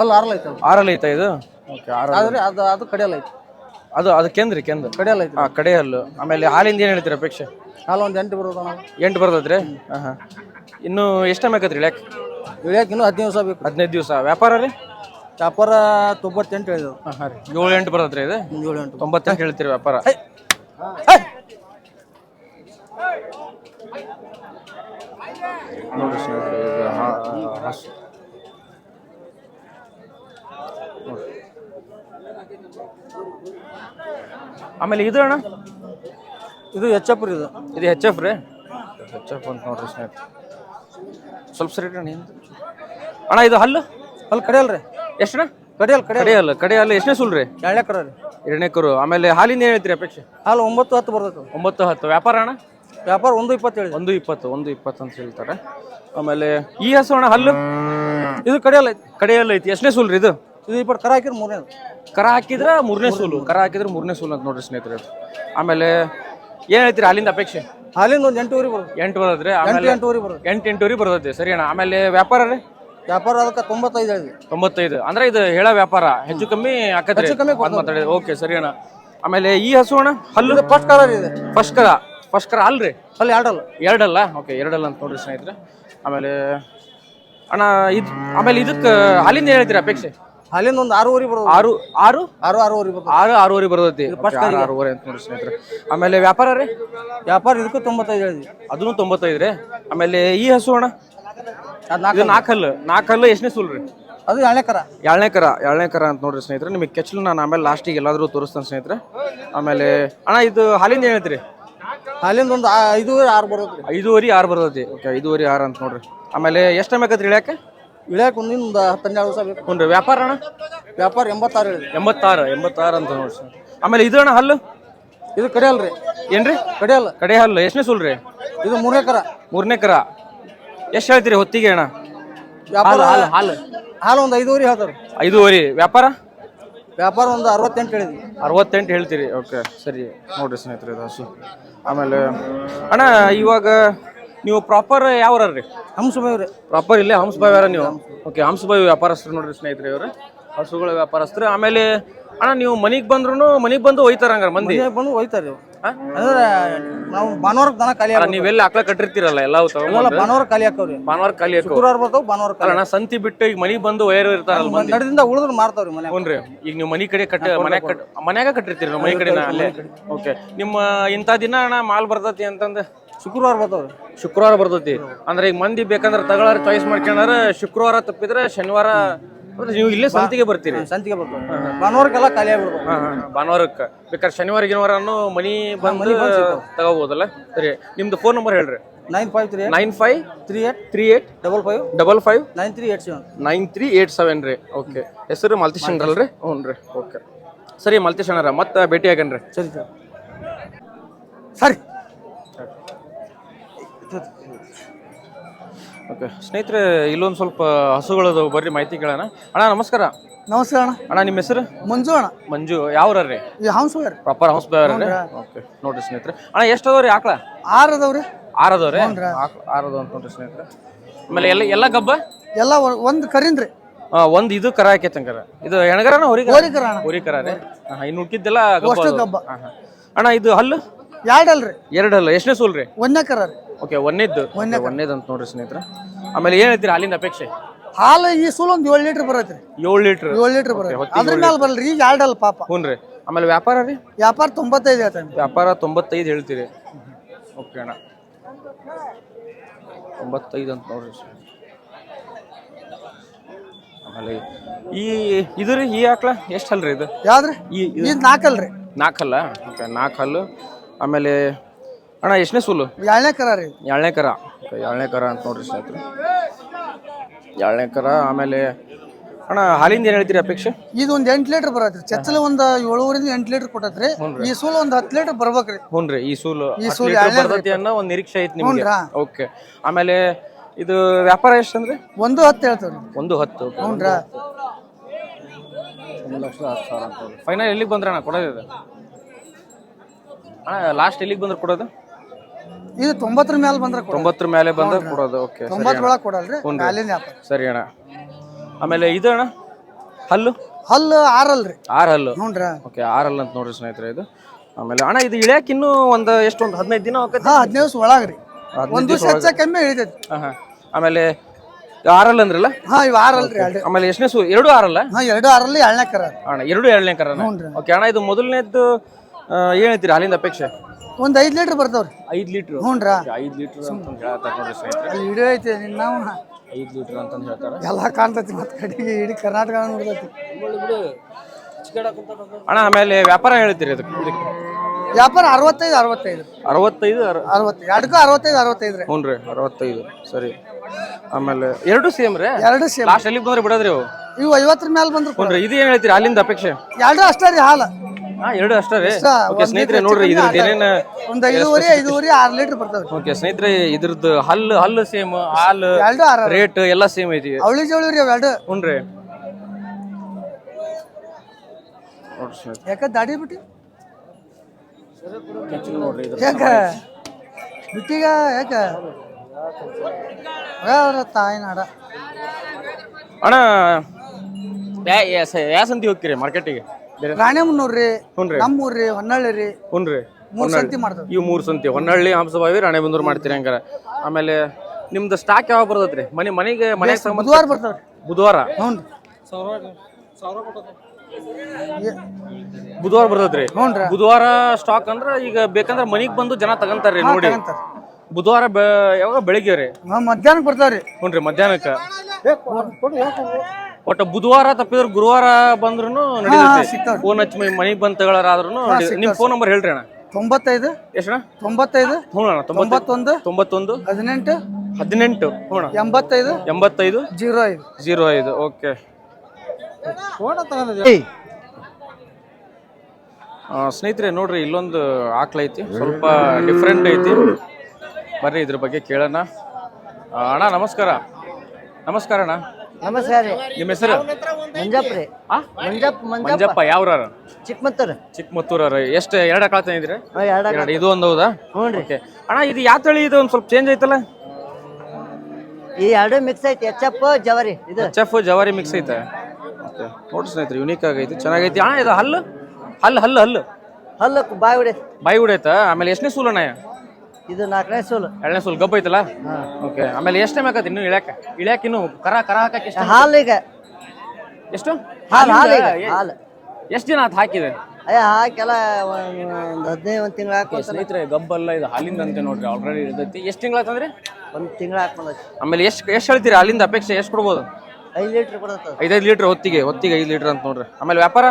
ಅಲ್ಲ ಆರಲ್ಲ ಐತಿ ಅದು. ಆರಲ್ ಐತಾ ಇದು? ಓಕೆ ಆದ್ರೆ ಅದು ಅದು ಕಡಿಯಲ್ಲ ಐತಿ. ಅದು ಅದು ಕೇಂದ್ರಿ ಕೇಂದ್ರ. ಕಡಿಯಲ್ಲ ಐತಿ. ಹಾಂ ಕಡೆ ಹಲ್ಲು. ಆಮೇಲೆ ಹಾಲಿಂದ ಏನು ಹೇಳ್ತೀರಿ ಅಪೇಕ್ಷೆ? ಹಾಲು ಒಂದು ಎಂಟು ಬರೋದು ನಾವು ಎಂಟು ಬರ್ತದ್ರಿ ಹಾಂ ಹಾಂ ಇನ್ನು ಎಷ್ಟು ಟೈಮ್ ಆಕತ್ರಿ ಇಳ್ಯಾಕ ಇಳಿಯಕ್ಕೆ ಇನ್ನೂ ಹದಿನೈದು ದಿವಸ ಬೇಕು. ಹದಿನೈದು ದಿವಸ. ವ್ಯಾಪಾರ ರೀ? ವ್ಯಾಪಾರ ತೊಂಬತ್ತೆಂಟು ಹೇಳಿದ್ರು. ಹಾಂ ಹಾಂ ರೀ. ಏಳು ಎಂಟು ಬರ್ತದ್ರಿ ಇದು? ಏಳು ಎಂಟು ತೊಂಬತ್ತೆಂಟು ಹೇಳ್ತೀರಿ ವ್ಯಾಪಾರ. ನೋಡ್ರಿ ಸ್ನೇಹಿತರೆ, ಇದು ಹಾ- ಹಸು. ನೋಡ್ರಿ. ಆಮೇಲೆ ಇದು ಅಣ್ಣ? ಇದು ಎಚ್ ಎಫ್ ರೀ ಇದು. ಇದು ಹೆಚ್ ಎಫ್ ರೀ? ಹೆಚ್ ಎಫ್ ಅಂತ ನೋಡ್ರಿ ಸ್ನೇಹಿತರೆ. ಸ್ವಲ್ಪ ಸರಿ ಅಣ್ಣ ಹಿಂದೆ. ಅಣ್ಣ ಇದು ಹಲ್ಲು? ಹಲ್ಲು ಕಡೆ ರೀ. ಎಷ್ಟಣ್ಣ? ಕಡಿಯಲ್ ಕಡೆ ಕಡೆಯಲ್ಲ ಕಡೆಯಲ್ಲ ಎಷ್ಟನೇ ಸುಲ್ ರೀ? ಎರಡನೇ ಕರ ರೀ ಎರಡನೇ ಕರು. ಆಮೇಲೆ ಹಾಲಿಂದ ಏನು ಹೇಳ್ತೀರಿ ಅಪೇಕ್ಷೆ? ಹಾಲು ಒಂಬತ್ತು ಹತ್ತು ಬರ್ತೈತೆ ಒಂಬತ್ತು ಹತ್ತು. ವ್ಯಾಪಾರ ಅಣ್ಣ? ವ್ಯಾಪಾರ ಒಂದು ಇಪ್ಪತ್ತು ಹೇಳಿದೆ. ಒಂದು ಇಪ್ಪತ್ತು ಒಂದು ಇಪ್ಪತ್ತು ಅಂತ ಹೇಳ್ತಾರೆ. ಆಮೇಲೆ ಈ ಹಸು ಅಣ್ಣ ಹಲ್ಲು? ಇದು ಕಡಿಯಲ್ ಐತಿ. ಕಡೆಯಲ್ಲ ಐತಿ. ಎಷ್ಟನೇ ಸುಲ್ರಿ ಇದು? ಇದು ಇಪ್ಪತ್ತು ಕರ ಹಾಕಿದ್ರೆ ಮೂರನೇ ಕರ ಹಾಕಿದ್ರೆ ಮೂರನೇ ಸೂಲು. ಕರ ಹಾಕಿದ್ರೆ ಮೂರನೇ ಸೂಲು ಅಂತ ನೋಡ್ರಿ ಸ್ನೇಹಿತರೆ ಆಮೇಲೆ ಏನು ಹೇಳ್ತೀರಿ ಹಾಲಿಂದ ಅಪೇಕ್ಷೆ? ಹಾಲಿಂದ ಒಂದು ಎಂಟೂವರೆ ಬರುತ್ತೆ ಎಂಟು ಬರೋದ್ರಿ ಎಂಟು ಆಮೇಲೆ ಎಂಟೂವರೆ ಎಂಟು ಎಂಟೂರಿ ಬರ್ತೈತಿ ಸರಿ ಅಣ್ಣ. ಆಮೇಲೆ ವ್ಯಾಪಾರ ರೀ? ವ್ಯಾಪಾರ ಅದಕ್ಕೆ ತೊಂಬತ್ತೈದು ಹೇಳಿದೆ ತೊಂಬತ್ತೈದು. ಅಂದ್ರೆ ಇದು ಹೇಳೋ ವ್ಯಾಪಾರ. ಹೆಚ್ಚು ಕಮ್ಮಿ ಆಕತ್ರಿ ಹೆಚ್ಚು ಕಮ್ಮಿ ಮಾತಾಡಿದ್ರೆ. ಓಕೆ ಸರಿ ಅಣ್ಣ. ಆಮೇಲೆ ಈ ಹಸು ಅಣ್ಣ? ಹಲ್ಲು ಇದು ಫಸ್ಟ್ ಕಲರ್ ಇದೆ. ಫಸ್ಟ್ ಕರ ಫಸ್ಟ್ ಕರ ಅಲ್ರಿ? ಅಲ್ಲಿ ಎರಡಲ್ಲ. ಎರಡಲ್ಲ? ಓಕೆ ಎರಡಲ್ಲ ಅಂತ ನೋಡ್ರಿ ಸ್ನೇಹಿತರೆ. ಆಮೇಲೆ ಅಣ್ಣ ಇದು ಆಮೇಲೆ ಇದಕ್ಕೆ ಹಾಲಿಂದ ಏನ್ ಹೇಳ್ತೀರಿ ಅಪೇಕ್ಷೆ? ಅಲ್ಲಿಂದ ಒಂದು ಆರೂವರೆ ಬರೋದು ಆರು ಆರು? ಆರು ಆರೂವರೆ ಬರ್ತದೆ. ಆರು ಆರೂವರೆ ಬರೋದೈತಿ Okay, ಆರು ಆರೂವರೆ ಅಂತ ನೋಡ್ರಿ ಸ್ನೇಹಿತರೆ. ಆಮೇಲೆ ವ್ಯಾಪಾರ ರೀ? ವ್ಯಾಪಾರ ಇದಕ್ಕೂ ತೊಂಬತ್ತೈದು ಹೇಳಿದ್ವಿ. ಅದನ್ನು ತೊಂಬತ್ತೈದು ರೀ? ಆಮೇಲೆ ಈ ಹಸು ಅಣ್ಣ? ಇದು ನಾಲ್ಕಲ್ಲು ನಾಲ್ಕಲ್ಲು ಎಷ್ಟನೇ ಸುಲ್ರಿ ಅದು ಎರಡನೇ ಕರ. ಎರಡನೇ ಕರ ಏಳನೇ ಕರ ಅಂತ ನೋಡ್ರಿ ಸ್ನೇಹಿತರೆ ನಿಮಗೆ ಕೆಚ್ಚಲು ನಾನು ಆಮೇಲೆ ಲಾಸ್ಟಿಗೆ ಎಲ್ಲಾದರೂ ತೋರಿಸ್ತೇನೆ ಸ್ನೇಹಿತರೆ. ಆಮೇಲೆ ಅಣ್ಣ ಇದು ಹಾಲಿಂದ ಏನು ಹೇಳ್ತೀರಿ? ಹಾಲಿಂದ ಒಂದು ಐದೂವರೆ ಆರು ಬರುತ್ತೆ ಐದೂವರೆ ಆರು ಬರ್ತೈತಿ ಓಕೆ ಐದೂವರೆ ಆರು ಅಂತ ನೋಡ್ರಿ. ಆಮೇಲೆ ಎಷ್ಟು ಟೈಮ್ ಆಗತ್ತೆ ಇಳ್ಯಾಕೆ ಇಳಿಯಕ್ಕೆ ಒಂದಿನ ಒಂದು ಹತ್ತು ಹನ್ನೆರಡು ದಿವಸ ಬೇಕು. ಹ್ಞೂ ವ್ಯಾಪಾರ ಅಣ್ಣ? ವ್ಯಾಪಾರ ಎಂಬತ್ತಾರು ಹೇಳಿದೆ ಎಂಬತ್ತಾರು ಎಂಬತ್ತಾರು ಅಂತ ನೋಡ್ರಿ ಸರ್ ಆಮೇಲೆ ಇದು ಅಣ್ಣ ಹಲ್ಲು? ಇದು ಕಡಿಯಲ್ರಿ ಏನ್ರಿ? ಕಡಿಯಲ್ಲ ಕಡೆ ಹಲ್ಲು. ಎಷ್ಟನೇ ಸುಲ್ರಿ ಇದು ಮೂರನೇ ಕರ. ಮೂರನೇ ಕರ. ಎಷ್ಟು ಹೇಳ್ತೀರಿ ಹೊತ್ತಿಗೆ ಅಣ್ಣ? ವ್ಯಾಪಾರ ಹಾಲು ಹಾಲು ಹಾಲು. ಒಂದು ಐದೂವರೆ ಹೇಳ್ತಾರೆ. ಐದೂವರೆ. ವ್ಯಾಪಾರ? ವ್ಯಾಪಾರ ಒಂದು ಅರವತ್ತೆಂಟು ಹೇಳಿದ್ವಿ. ಅರವತ್ತೆಂಟು ಹೇಳ್ತೀರಿ. ಓಕೆ ಸರಿ. ನೋಡ್ರಿ ಸ್ನೇಹಿತರೆ ಇದು ಹಸು. ಆಮೇಲೆ ಅಣ್ಣ ಇವಾಗ ನೀವು ಪ್ರಾಪರ್ ಯಾವ ರೀ ಪ್ರಾಪರ್ ಇಲ್ಲೇ ಹಂಸಬಾವ್ಯಾರ ನೀವು? ಓಕೆ ಹಂಸಬಾವಿ ವ್ಯಾಪಾರಸ್ಥರು ನೋಡ್ರಿ ಸ್ನೇಹಿತರೆ ಇವರು. ಹಸುಗಳ ವ್ಯಾಪಾರಸ್ಥರು. ಆಮೇಲೆ ಅಣ್ಣ ನೀವು ಮನಿಗೆ ಬಂದ್ರು ಮನಿಗೆ ಬಂದು ಒಯ್ತಾರ ಹಂಗಾರ ಮಂದಿ? ಬಂದು ಒಯ್ತಾರೆ. ಅಂದ್ರೆ ನಾವು ಭಾನುವಾರ ದನ ಖಾಲಿ ಅಲ್ಲ ನೀವೆಲ್ಲ ಆಕಳ ಕಟ್ಟಿರ್ತೀರಲ್ಲ ಎಲ್ಲ ತಗೊಂಡು ಭಾನುವಾರ ಖಾಲಿ ಹಾಕವ್ರಿ. ಭಾನುವಾರ ಖಾಲಿ ಹಾಕೋ? ಶುಕ್ರವಾರ ಬರ್ತಾವ ಭಾನುವಾರ ಖಾಲಿ ಅಲ್ಲ ಸಂತಿ ಬಿಟ್ಟು ಈಗ ಮನಿಗೆ ಬಂದು ಒಯ್ಯರು ಇರ್ತಾರಲ್ಲ ಮಂದಿ? ನಡೆದಿಂದ ಉಳಿದ್ರು ಮಾರ್ತಾವ್ರಿ ಮನೆ ಹ್ಞೂನ್ರಿ ಈಗ ನೀವು ಮನಿ ಕಡೆ ಕಟ್ಟ ಮನ್ಯಾಗ ಕಟ್ ಮನ್ಯಾಗ ಕಟ್ಟಿರ್ತೀರಿ ಮನೆ ಕಡೆ ಅಲ್ಲೇ? ಓಕೆ. ನಿಮ್ಮ ಇಂಥ ದಿನ ಅಣ್ಣ ಮಾಲ್ ಬರ್ತತಿ ಅಂತಂದು? ಶುಕ್ರವಾರ ಬರ್ತಾವ್ರಿ. ಶುಕ್ರವಾರ ಬರ್ತೈತಿ. ಅಂದ್ರೆ ಈಗ ಮಂದಿ ಬೇಕಂದ್ರೆ ತಗೊಳ್ಳಾರ ಚಾಯ್ಸ್ ಮಾಡ್ಕೊಂಡಾರ ಶುಕ್ರವಾರ ತಪ್ಪಿದ್ರೆ ಶನಿವಾರ ಅಂದ್ರೆ ನೀವು ಇಲ್ಲೇ ಸಂತಿಗೆ ಬರ್ತೀರಿ? ಸಂತಿಗೆ ಬರ್ತೀವಿ. ಭಾನುವಾರಕ್ಕೆಲ್ಲ ಖಾಲಿ ಹಾ. ಭಾನುವಾರಕ್ಕೆ. ಬೇಕಾದ್ರೆ ಶನಿವಾರ ಗಿನವಾರನು ಮನಿ ಬಂದು ತಗೋಬಹುದಲ್ಲ ಸರಿ. ನಿಮ್ದು ಫೋನ್ ನಂಬರ್ ಹೇಳ್ರಿ. Nine five three nine five three eight three eight double five double five nine three eight seven. Nine three eight seven ರೀ. ಓಕೆ. ಹೆಸರು ಮಲ್ತೇಶ್ ಅಲ್ರಿ? ಹ್ಞೂ ರೀ. ಓಕೆ. ಸರಿ ಮಲ್ತೇಶ್ ಅಣ್ಣರ ಮತ್ತೆ ಭೇಟಿ ಆಗನ್ರಿ ಸರಿ ಸರ್. ಸರಿ. ಓಕೆ. ಸ್ನೇಹಿತರೆ ಇಲ್ಲೊಂದು ಸ್ವಲ್ಪ ಹಸುಗಳದು ಬರ್ರಿ ಮಾಹಿತಿ ಕೇಳೋಣ. ಅಣ್ಣ ನಮಸ್ಕಾರ. ನಮಸ್ಕಾರ ಅಣ್ಣ. ಅಣ್ಣ ನಿಮ್ಮ ಹೆಸರು? ಮಂಜು ಅಣ್ಣ. ಮಂಜು ಯಾವ್ರಿ ರೀ? ಹಂಸವೇರ್ ಪ್ರಾಪರ್ ಹೌಸ್ ಬೇರೆ ಓಕೆ. ನೋಡ್ರಿ ಸ್ನೇಹಿತರೆ. ಅಣ್ಣ ಎಷ್ಟು ಅದಾವ್ರಿ ಆಕಳ? ಆರು ಅದಾವ್ರಿ ಆರು ಅದಾವ್ರಿ ಆರು ಅದಾವ ಅಂತ ನೋಡ್ರಿ ಸ್ನೇಹಿತರೆ. ಆಮೇಲೆ ಎಲ್ಲ ಎಲ್ಲ ಗಬ್ಬ? ಎಲ್ಲ ಒಂದು ಕರಿಂದ್ರಿ ಆ, ಒಂದ್ ಇದು ಕರ ಹಾಕೈತೆ ಹಂಗಾರ. ಇದು ಹೆಣಗರನ ಹುರಿ ಹೋರಿಕರ ಅಣ್ಣ ಹೊರಿ ಕರ ರೀ ಇನ್ನು ಉಳ್ಕಿದ್ದೆಲ್ಲ. ಅಣ್ಣ ಇದು ಹಲ್ಲು? ಎರಡಲ್ರಿ. ಎರಡು ಹಲ್ಲು ಎಷ್ಟನೇ ಸೋಲ್ ರೀ? ಒಂದನೇ ಕರ ರೀ. ಓಕೆ ಒಂದೇದ್ದು. ಒಂದೇದು ಅಂತ ನೋಡ್ರಿ ಸ್ನೇಹಿತರೆ. ಆಮೇಲೆ ಏನ್ ಹೇಳ್ತೀರಿ ಹಾಲಿನ ಅಪೇಕ್ಷೆ? ಹಾಲು ಈ ಸೂಲ್ ಒಂದು ಏಳು ಲೀಟರ್ ಬರತ್ರಿ ಏಳು ಲೀಟ್ರ್. ಏಳು ಲೀಟರ್ ಬರತ್ತೆ ಅದ್ರ ಮೇಲೆ ಬರಲ್ರಿ ಈಗ ಎರಡಲ್ಲ ಪಾಪ. ಹ್ಞೂ ರೀ ಆಮೇಲೆ ವ್ಯಾಪಾರ ರೀ? ವ್ಯಾಪಾರ ತೊಂಬತ್ತೈದು ಹೇಳ್ತಾನೆ ವ್ಯಾಪಾರ ತೊಂಬತ್ತೈದು ಹೇಳ್ತೀರಿ. ಓಕೆ ಅಣ್ಣ. ತೊಂಬತ್ತೈದು ಅಂತ ನೋಡ್ರಿ. ಆಮೇಲೆ ಈ ಇದು ರೀ ಈ ಆಕಳ ಎಷ್ಟು ಹಲ್ರಿ ಇದು? ಯಾವ್ದ್ರಿ? ಈ ಇದು ನಾಲ್ಕಲ್ರಿ ನಾಲ್ಕು ಹಲ್ಲ ಓಕೆ ನಾಲ್ಕು ಹಲ್ಲು ಆಮೇಲೆ ಅಣ್ಣ ಎಷ್ಟನೇ ಸೂಲು ಎರಡನೇ ಕರ ರೀ. ಏಳನೇ ಕರ. ಎರಡನೇ ಕರ ಅಂತ ನೋಡ್ರಿ ಸ್ನೇಹಿತರೆ. ಏಳನೇ ಕರ ಆಮೇಲೆ ಅಣ್ಣ ಹಾಲಿಂದ ಏನು ಹೇಳ್ತೀರಿ ಅಪೇಕ್ಷೆ? ಇದು ಒಂದು ಎಂಟು ಲೀಟರ್ ಬರತ್ರಿ. ಚಚ್ಚಲ ಒಂದು ಏಳುವರಿಂದ ಎಂಟು ಲೀಟರ್ ಕೊಟ್ಟತ್ರಿ. ಈ ಸೂಲ್ ಒಂದು ಹತ್ತು ಲೀಟರ್ ಬರ್ಬೇಕ್ರಿ. ಹ್ಞೂ ರೀ ಈ ಸೂಲು ಈ ಸೂಲು ಎರಡನೇ ಬರ್ತೈತಿ ಅನ್ನೋ ಒಂದು ನಿರೀಕ್ಷೆ ಐತಿ ನಿಮ್ಗೆ. ಹ್ಞೂನ್ರಾ. ಓಕೆ ಆಮೇಲೆ ಇದು ವ್ಯಾಪಾರ ಎಷ್ಟು ಅಂದ್ರೆ? ಒಂದು ಹತ್ತು ಹೇಳ್ತಾರೆ ಒಂದು ಹತ್ತು ಹುನ್ರಾ ಒಂದು ಲಕ್ಷ ಹತ್ತು ಸಾವಿರ ಫೈನಲ್ ಎಲ್ಲಿಗೆ ಬಂದ್ರಣ್ಣ ಅಣ್ಣ? ಕೊಡೋದು ಇದು ಅಣ್ಣ ಲಾಸ್ಟ್ ಎಲ್ಲಿಗೆ ಬಂದ್ರೆ ಕೊಡೋದು? ಇದು ತೊಂಬತ್ತರ ಮೇಲೆ ಬಂದ್ರೆ ತೊಂಬತ್ತರ ಮೇಲೆ ಬಂದ್ರೆ ಕೊಡೋದು ಓಕೆ ತೊಂಬತ್ತು ಒಳಗೆ ಕೊಡಲ್ರಿ ವ್ಯಾಪಾರ ಸರಿ ಅಣ್ಣ. ಆಮೇಲೆ ಇದು ಅಣ್ಣ ಹಲ್ಲು? ಹಲ್ಲು ಆರಲ್ರಿ. ಆರ್ ಹಲ್ಲು ನೋಡ್ರಿ. ಓಕೆ ಆರು ಹಲ್ಲು ಅಂತ ನೋಡ್ರಿ ಸ್ನೇಹಿತರೆ ಇದು. ಆಮೇಲೆ ಅಣ್ಣ ಇದು ಇಳ್ಯಾಕ ಇನ್ನೂ ಒಂದು ಎಷ್ಟು ಒಂದು ಹದಿನೈದು ದಿನ ಹೋಗತ್ತೆ? ಹಾ ಹದಿನೈದು ದಿವಸ ಒಳಗ್ರಿ. ಹದಿನೈದು ಒಂದು ದಿವಸ ಹೆಚ್ಚ ಕಮ್ಮಿ ಇಳಿತೈತಿ ಹಾಂ ಹಾಂ. ಆಮೇಲೆ ಆರಲ್ಲ ಅಂದ್ರಲ್ಲ? ಹಾ ಇವ್ ಆರಲ್ರಿ ಎರಡು. ಆಮೇಲೆ ಎಷ್ಟನೇ ಸು ಎರಡು ಆರಲ್ಲ? ಹಾ ಎರಡು ಆರಲ್ಲಿ ಎರಡನೇ ಕರ. ಅಣ್ಣ ಎರಡು ಎರಡನೇ ಕರನ? ಓಕೆ ಅಣ್ಣ ಇದು ಮೊದಲನೇದ್ದು ಹೇಳ್ತೀರಿ ಅಲ್ಲಿಂದ ಅಪೇಕ್ಷೆ? ಒಂದು ಐದ್ ಲೀಟರ್ ಬರ್ತಾವ್ರಿ. ಐದು ಲೀಟ್ರ್? ಹ್ಞೂನ್ರಾ ಐದು ಲೀಟ್ರ್ ಅಂತಂದು ಹೇಳ್ತಾರೆ ನೋಡ್ರಿ ಸ್ನೇಹಿತರೆ. ಅಲ್ಲಿ ವಿಡಿಯೋ ಐತಿ ನಾವು ಐದು ಲೀಟ್ರ್ ಅಂತಂದು ಹೇಳ್ತಾರೆ. ಎಲ್ಲ ಕಾಣ್ತೈತಿ ಮತ್ತೆ ಕಡೆಗೆ ಇಡೀ ಕರ್ನಾಟಕ ನೋಡ್ತೈತಿ. ಅಣ್ಣ ಆಮೇಲೆ ವ್ಯಾಪಾರ ಹೇಳ್ತೀರಿ ಅದಕ್ಕೆ ಇದಕ್ಕೆ? ವ್ಯಾಪಾರ ಅರವತ್ತೈದು ಅರವತ್ತೈದು. ಅರವತ್ತೈದು ಅರ ಅರವತ್ತೈದು ಎರಡಕ್ಕೂ ಅರವತ್ತೈದು ಅರವತ್ತೈದು ರೀ. ಹ್ಞೂ ರೀ ಅರವತ್ತೈದು ಸರಿ. ಆಮೇಲೆ ಎರಡು ಸೇಮ್ ರೀ? ಎರಡು ಸೇಮ್ ಲಾಸ್ಟ್ ಎಲ್ಲಿಗೆ ಬಂದ್ರೆ ಬಿಡೋದ್ರಿ ಅವು ಇವು ಐವತ್ತರ ಮೇಲೆ ಬಂದ್ರು ಹ್ಞೂ ಇದು ಏನ್ ಹೇಳ್ತೀರಿ ಅಲ್ಲಿಂದ ಅಪೇಕ್ಷೆ? ಎರಡು ಅಷ್ಟೇ ರೀ ಹಾಲು. ಎರಡು ಅಷ್ಟೇ ರೀ. ಅಷ್ಟೇ, ಓಕೆ ಒಂದ್ ಸ್ನೇಹಿತರೆ ನೋಡ್ರಿ ಹೆಚ್ಚು ಇದ್ರದ್ದು ಕಮ್ಮಿ ಏನೇನು ಒಂದ್ ಐದೂವರೆ ಐದೂವರೆ ಆರು ಲೀಟರ್ ಬರ್ತಾವ್ರಿ ಓಕೆ ಸ್ನೇಹಿತರೆ ಇದ್ರದ್ದು ಹಲ್ಲು ಹಲ್ಲು ಸೇಮ್ ಹಾಲು ಎರಡು ಆರ ರೇಟ್ ಎಲ್ಲ ಸೇಮ್ ಐತಿ. ಅವಳಿ ಜವಳಿ ರೀ ಅವ್ ಎರಡು. ಹ್ಞೂ ನೋಡ್ರಿ ಸ್ನೇಹಿತರೆ ಯಾಕ ದಾಡಿ ಬಿಟ್ಟಿ? ನೋಡ್ರಿ ಇದ್ರ ಯಾಕ? ಬಿಟ್ಟಿಗ ಯಾಕ? ಅವ್ರ ತಾಯಿ ನಾಡ. ಅಣ್ಣ ಯಾ- ಯಾ- ಸ- ಯಾ ಸಂತಿ ಹೋಗ್ತೀರಿ ಮಾರ್ಕೆಟಿಗೆ? ಬೇರೆ ರಾಣೆಮುನ್ನೂರ್ ರೀ ಹ್ಞೂ ನಮ್ಮೂರ್ ರೀ ಹೊನ್ನಳ್ಳಿ ರೀ. ಹ್ಞೂ ರೀ. ಮೂರ್ ಸಂತಿ ಮಾಡ್ತೀವಿ ಇವು ಮೂರು ಸಂತಿ ಹೊನ್ನಳ್ಳಿ ಹಂಸಭಾವಿ ರಾಣೆಬೆಂದೂರು ಮಾಡ್ತೀರಿ ಹಂಗಾರ. ಆಮೇಲೆ ನಿಮ್ದು ಸ್ಟಾಕ್ ಯಾವಾಗ ಬರ್ತೈತ್ರಿ ಮನೆ ಮನೆಗೆ ಮನೆ ಸಂಬಂಧ ಬುಧವಾರ ಬರ್ತಾವ್ರಿ ಬುಧವಾರ? ಹ್ಞೂ ಬುಧವಾರ ಬರ್ತೈತ್ರಿ ಹ್ಞೂನ್ರಿ ಬುಧವಾರ ಸ್ಟಾಕ್ ಅಂದ್ರ ಈಗ ಬೇಕಂದ್ರ ಮನಿಗ್ ಬಂದು ಜನ ತಗಂತಾರ್ರಿ ನೋಡಿ. ಬುಧವಾರ ಬೆ- ಯಾವಾಗ ಬೆಳಿಗ್ಗೆ ರೀ? ಮಧ್ಯಾಹ್ನಕ್ಕೆ ಬರ್ತಾವ್ರಿ ಹ್ಞೂ ರೀ ಮಧ್ಯಾಹ್ನಕ್ಕ. ಒಟ್ಟ ಬುಧವಾರ ತಪ್ಪಿದ್ರು ಗುರುವಾರ ಬಂದ್ರು ಸಿಗ್ತಾವ್ರಿ. ಫೋನ್ ಹಚ್ಚಿ ಮನಿಗ್ ಬಂದ್ ತಗೊಳ್ಳಾರಾದ್ರು ನಿಮ್ ಫೋನ್ ನಂಬರ್ ಹೇಳ್ರಿ ಅಣ್ಣ. ತೊಂಬತ್ತೈದು? ಎಷ್ಟಣ್ಣ ತೊಂಬತ್ತೈದು? ಹ್ಞೂ ಅಣ್ಣ ತೊಂಬತ್ತು ತೊಂಬತ್ತೊಂದು? ತೊಂಬತ್ತೊಂದು? ಹದಿನೆಂಟು? ಹದಿನೆಂಟು. ಹ್ಞೂ ಅಣ್ಣ ಎಂಬತ್ತೈದು? ಎಂಬತ್ತೈದು ಜೀರೋ ಐದು ಜೀರೋ ಐದು ಓಕೆ ಸ್ನೇಹಿತರೆ ನೋಡ್ರಿ ಇಲ್ಲೊಂದು ಆಕಳ ಐತಿ. ಸ್ವಲ್ಪ ಡಿಫ್ರೆಂಟ್ ಐತಿ. ಬರ್ರಿ ಇದ್ರ ಬಗ್ಗೆ ಕೇಳೋಣ. ಆ, ಅಣ್ಣ ನಮಸ್ಕಾರ. ನಮಸ್ಕಾರ ಅಣ್ಣ. ನಮಸ್ಕಾರ ರೀ ನಿಮ್ಮ ಹೆಸರು? ಮಂಜಪ್ಪ ರೀ. ಆ? ಮಂಜಪ್ಪ ಮಂಜಪ್ಪ. ಮಂಜಪ್ಪ ಯಾವ್ರ ಚಿಕ್ಕಮತ್ತೂರು. ಚಿಕ್ಕಮತ್ತೂರ ಎಷ್ಟು ಎರಡು ಆಕಳ ತಂದಿದ್ರಿ ಎರಡು ಎರಡು ಇದು ಒಂದು ಹೌದಾ? ಹ್ಞೂ ರೀ. ಓಕೆ ಅಣ್ಣ ಇದು ಯಾವ ತಳಿ ಇದು ಒಂದು ಸ್ವಲ್ಪ ಚೇಂಜ್ ಐತಲ್ಲ? ಈ ಎರಡು ಮಿಕ್ಸ್ ಐತಿ. ಎಚ್ಚಪ್ಪ ಜವರಿ. ಇದು. ಎಚ್ ಎಫ್ ಜವಾರಿ ಮಿಕ್ಸ್ ಐತೆ. ಓಕೆ ನೋಡ್ರಿ ಸ್ನೇಹಿತರೆ ಯುನೀಕ್ ಆಗೈತಿ. ಚೆನ್ನಾಗೈತಿ. ಅಣ್ಣ ಇದು ಹಲ್ಲು? ಹಲ್ಲು ಹಲ್ಲು ಹಲ್ಲು. ಹಲ್ಲು ಬಾಯಿ ಹೊಡೆ ಬಾಯಿ ಉಡೈತ ಆಮೇಲೆ ಎಷ್ಟನೇ ಸೂಲಣ್ಣ? ಅಣ್ಣ ಇದು ನಾಲ್ಕನೇ ಸೋಲು. ಎರಡನೇ ಸೋಲು ಗಬ್ಬ ಐತಲ್ಲ? ಓಕೆ ಆಮೇಲೆ ಎಷ್ಟು ಟೈಮ್ ಆಗತ್ತೆ ಇನ್ನು ಇಳ್ಯಾಕ? ಇಳ್ಯಾಕ ಇನ್ನು ಕರ ಕರ ಹಾಕಕ್ಕೆ ಎಷ್ಟು ಹಾಲು ಈಗ. ಎಷ್ಟು? ಹಾಲು ಹಾಲು ಈಗ. ಹಾಲು. ಎಷ್ಟು ದಿನ ಅದು ಹಾಕಿದೆ? ಅಯ್ಯ ಹಾಕೆಲ್ಲ ಒಂದು ಹದಿನೈದು ಒಂದು ತಿಂಗಳು ಹಾಕಿ ಸ್ನೇಹಿತರೆ ಗಬ್ಬಲ್ಲ ಇದು ಹಾಲಿಂದ ಅಂತ ನೋಡ್ರಿ ಆಲ್ರೆಡಿ ಇರ್ತೈತಿ ಎಷ್ಟು ತಿಂಗಳು ಆತಂದ್ರೆ ಒಂದು ತಿಂಗಳು ಹಾಕೊಂಡೈತಿ ಆಮೇಲೆ ಎಷ್ಟು ಎಷ್ಟು ಹೇಳ್ತೀರಿ? ಅಲ್ಲಿಂದ ಅಪೇಕ್ಷೆ ಎಷ್ಟು ಕೊಡ್ಬೋದು? ಐದು ಲೀಟ್ರ್ ಕೊಡತ್ತ ಐದೈದು ಲೀಟ್ರ್ ಹೊತ್ತಿಗೆ ಹೊತ್ತಿಗೆ ಐದು ಲೀಟ್ರ್ ಅಂತ ನೋಡ್ರಿ. ಆಮೇಲೆ ವ್ಯಾಪಾರ?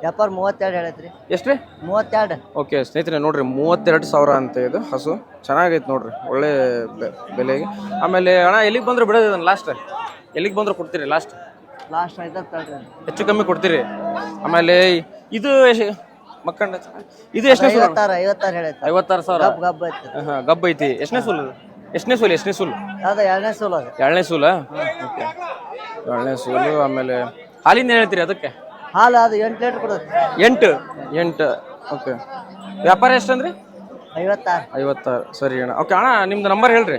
ವ್ಯಾಪಾರ ಮೂವತ್ತೆರಡು ಹೇಳೈತ್ರಿ ಎಷ್ಟು ರೀ ಮೂವತ್ತೆರಡು. ಓಕೆ ಸ್ನೇಹಿತರೆ ನೋಡ್ರಿ ಮೂವತ್ತೆರಡು ಸಾವಿರ ಅಂತ ಇದು ಹಸು. ಚೆನ್ನಾಗೈತೆ ನೋಡ್ರಿ ಒಳ್ಳೆ ಬೆ- ಬೆಲೆಗೆ. ಆಮೇಲೆ ಅಣ್ಣ ಎಲ್ಲಿಗೆ ಬಂದ್ರೆ ಬಿಡೋದು ಲಾಸ್ಟ್ ಎಲ್ಲಿಗೆ ಬಂದ್ರೆ ಕೊಡ್ತೀರಿ ಲಾಸ್ಟ್ ಲಾಸ್ಟ್ ಐದು ಹೆಚ್ಚು ಕಮ್ಮಿ ಕೊಡ್ತೀರಿ. ಆಮೇಲೆ ಇದು ಎಷ್ಟ್- ಮಕ್ಕಂಡ ಇದು ಎಷ್ಟನೇ ಸೂಲು ಐವತ್ತಾರು ಐವತ್ತಾರು ಹೇಳೈತಿ ಐವತ್ತಾರು ಸಾವಿರ. ಗಬ್ ಗಬ್ ಐತಿ. ಹಾಂ ಗಬ್ಬ ಐತಿ. ಎಷ್ಟನೇ ಸುಲ್ ಎಷ್ಟನೇ ಸೂಲು ಎಷ್ಟನೇ ಸೂಲ್? ಅದು ಎರಡನೇ ಸೋಲು ಅದು. ಎರಡನೇ ಸೂಲ? ಓಕೆ. ಎರಡನೇ ಸೂಲು ಆಮೇಲೆ ಹಾಲಿಂದ ಹೇಳ್ತೀರಿ ಅದಕ್ಕೆ? ಹಾಲು ಅದು ಎಂಟು ಲೀಟ್ರ್ ಕೊಡುತ್ತೆ. ಎಂಟು? ಎಂಟು. ಓಕೆ. ವ್ಯಾಪಾರ ಎಷ್ಟಂದ್ರಿ? ಐವತ್ತಾರು. ಐವತ್ತಾರು. ಸರಿ ಅಣ್ಣ. ಓಕೆ ಅಣ್ಣ ನಿಮ್ದು ನಂಬರ್ ಹೇಳ್ರಿ.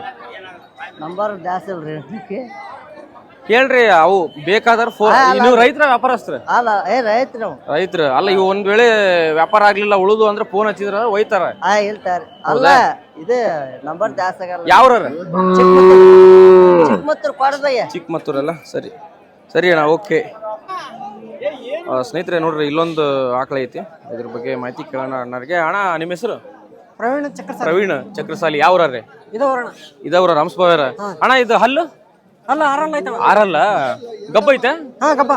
ನಂಬರ್ ಜಾಸ್ತಿ ಇಲ್ರಿ ಇದಕ್ಕೆ ಹೇಳ್ರಿ ಅವು ಬೇಕಾದ್ರೆ ಫೋನ್ ನೀವು ರೈತರ ವ್ಯಾಪಾರಸ್ತ್ರ ಅಲ್ಲ ಏ ರೈತ್ರಿ ನಾವು. ರೈತರು. ಅಲ್ಲ ಇವು ಒಂದ್ ವೇಳೆ ವ್ಯಾಪಾರ ಆಗ್ಲಿಲ್ಲ ಉಳಿದು ಅಂದ್ರೆ ಫೋನ್ ಹಚ್ಚಿದ್ರ ಒಯ್ತಾರ. ಆ ಹೇಳ್ತಾರೆ. ಅಲ್ಲ ಇದು ನಂಬರ್ ಜಾಸ್ತಿ ಆಗಲ್ಲ. ಯಾವ್ರ ಚಿಕ್ಕಮತ್ತೂರು ಕೊಡದಯ್ಯ. ಚಿಕ್ಕಮತ್ತೂರಲ್ಲ ಸರಿ. ಸರಿ ಅಣ್ಣ ಓಕೆ. ಸ್ನೇಹಿತರೆ ನೋಡ್ರಿ ಇಲ್ಲೊಂದು ಆಕಳ ಐತಿ. ಇದ್ರ ಬಗ್ಗೆ ಮಾಹಿತಿ ಕೇಳೋಣ ಅಣ್ಣರಿಗೆ. ಅಣ್ಣ ನಿಮ್ಮ ಹೆಸರು? ಪ್ರವೀಣ್ ಚಕ್ರ ಪ್ರವೀಣ್ ಚಕ್ರಸಾಲಿ. ಯಾವ ಇದು ಬರೋಣ ಇದವ್ರ ರಾಮಸ್ಬಾವ್ರ ಅಣ್ಣ ಇದು ಹಲ್ಲು? ಅಲ್ಲ ಆರಲ್ಲ ಐತೆ ಆರಲ್ಲ? ಗಬ್ಬ ಐತೆ? ಹಾ ಗಬ್ಬ.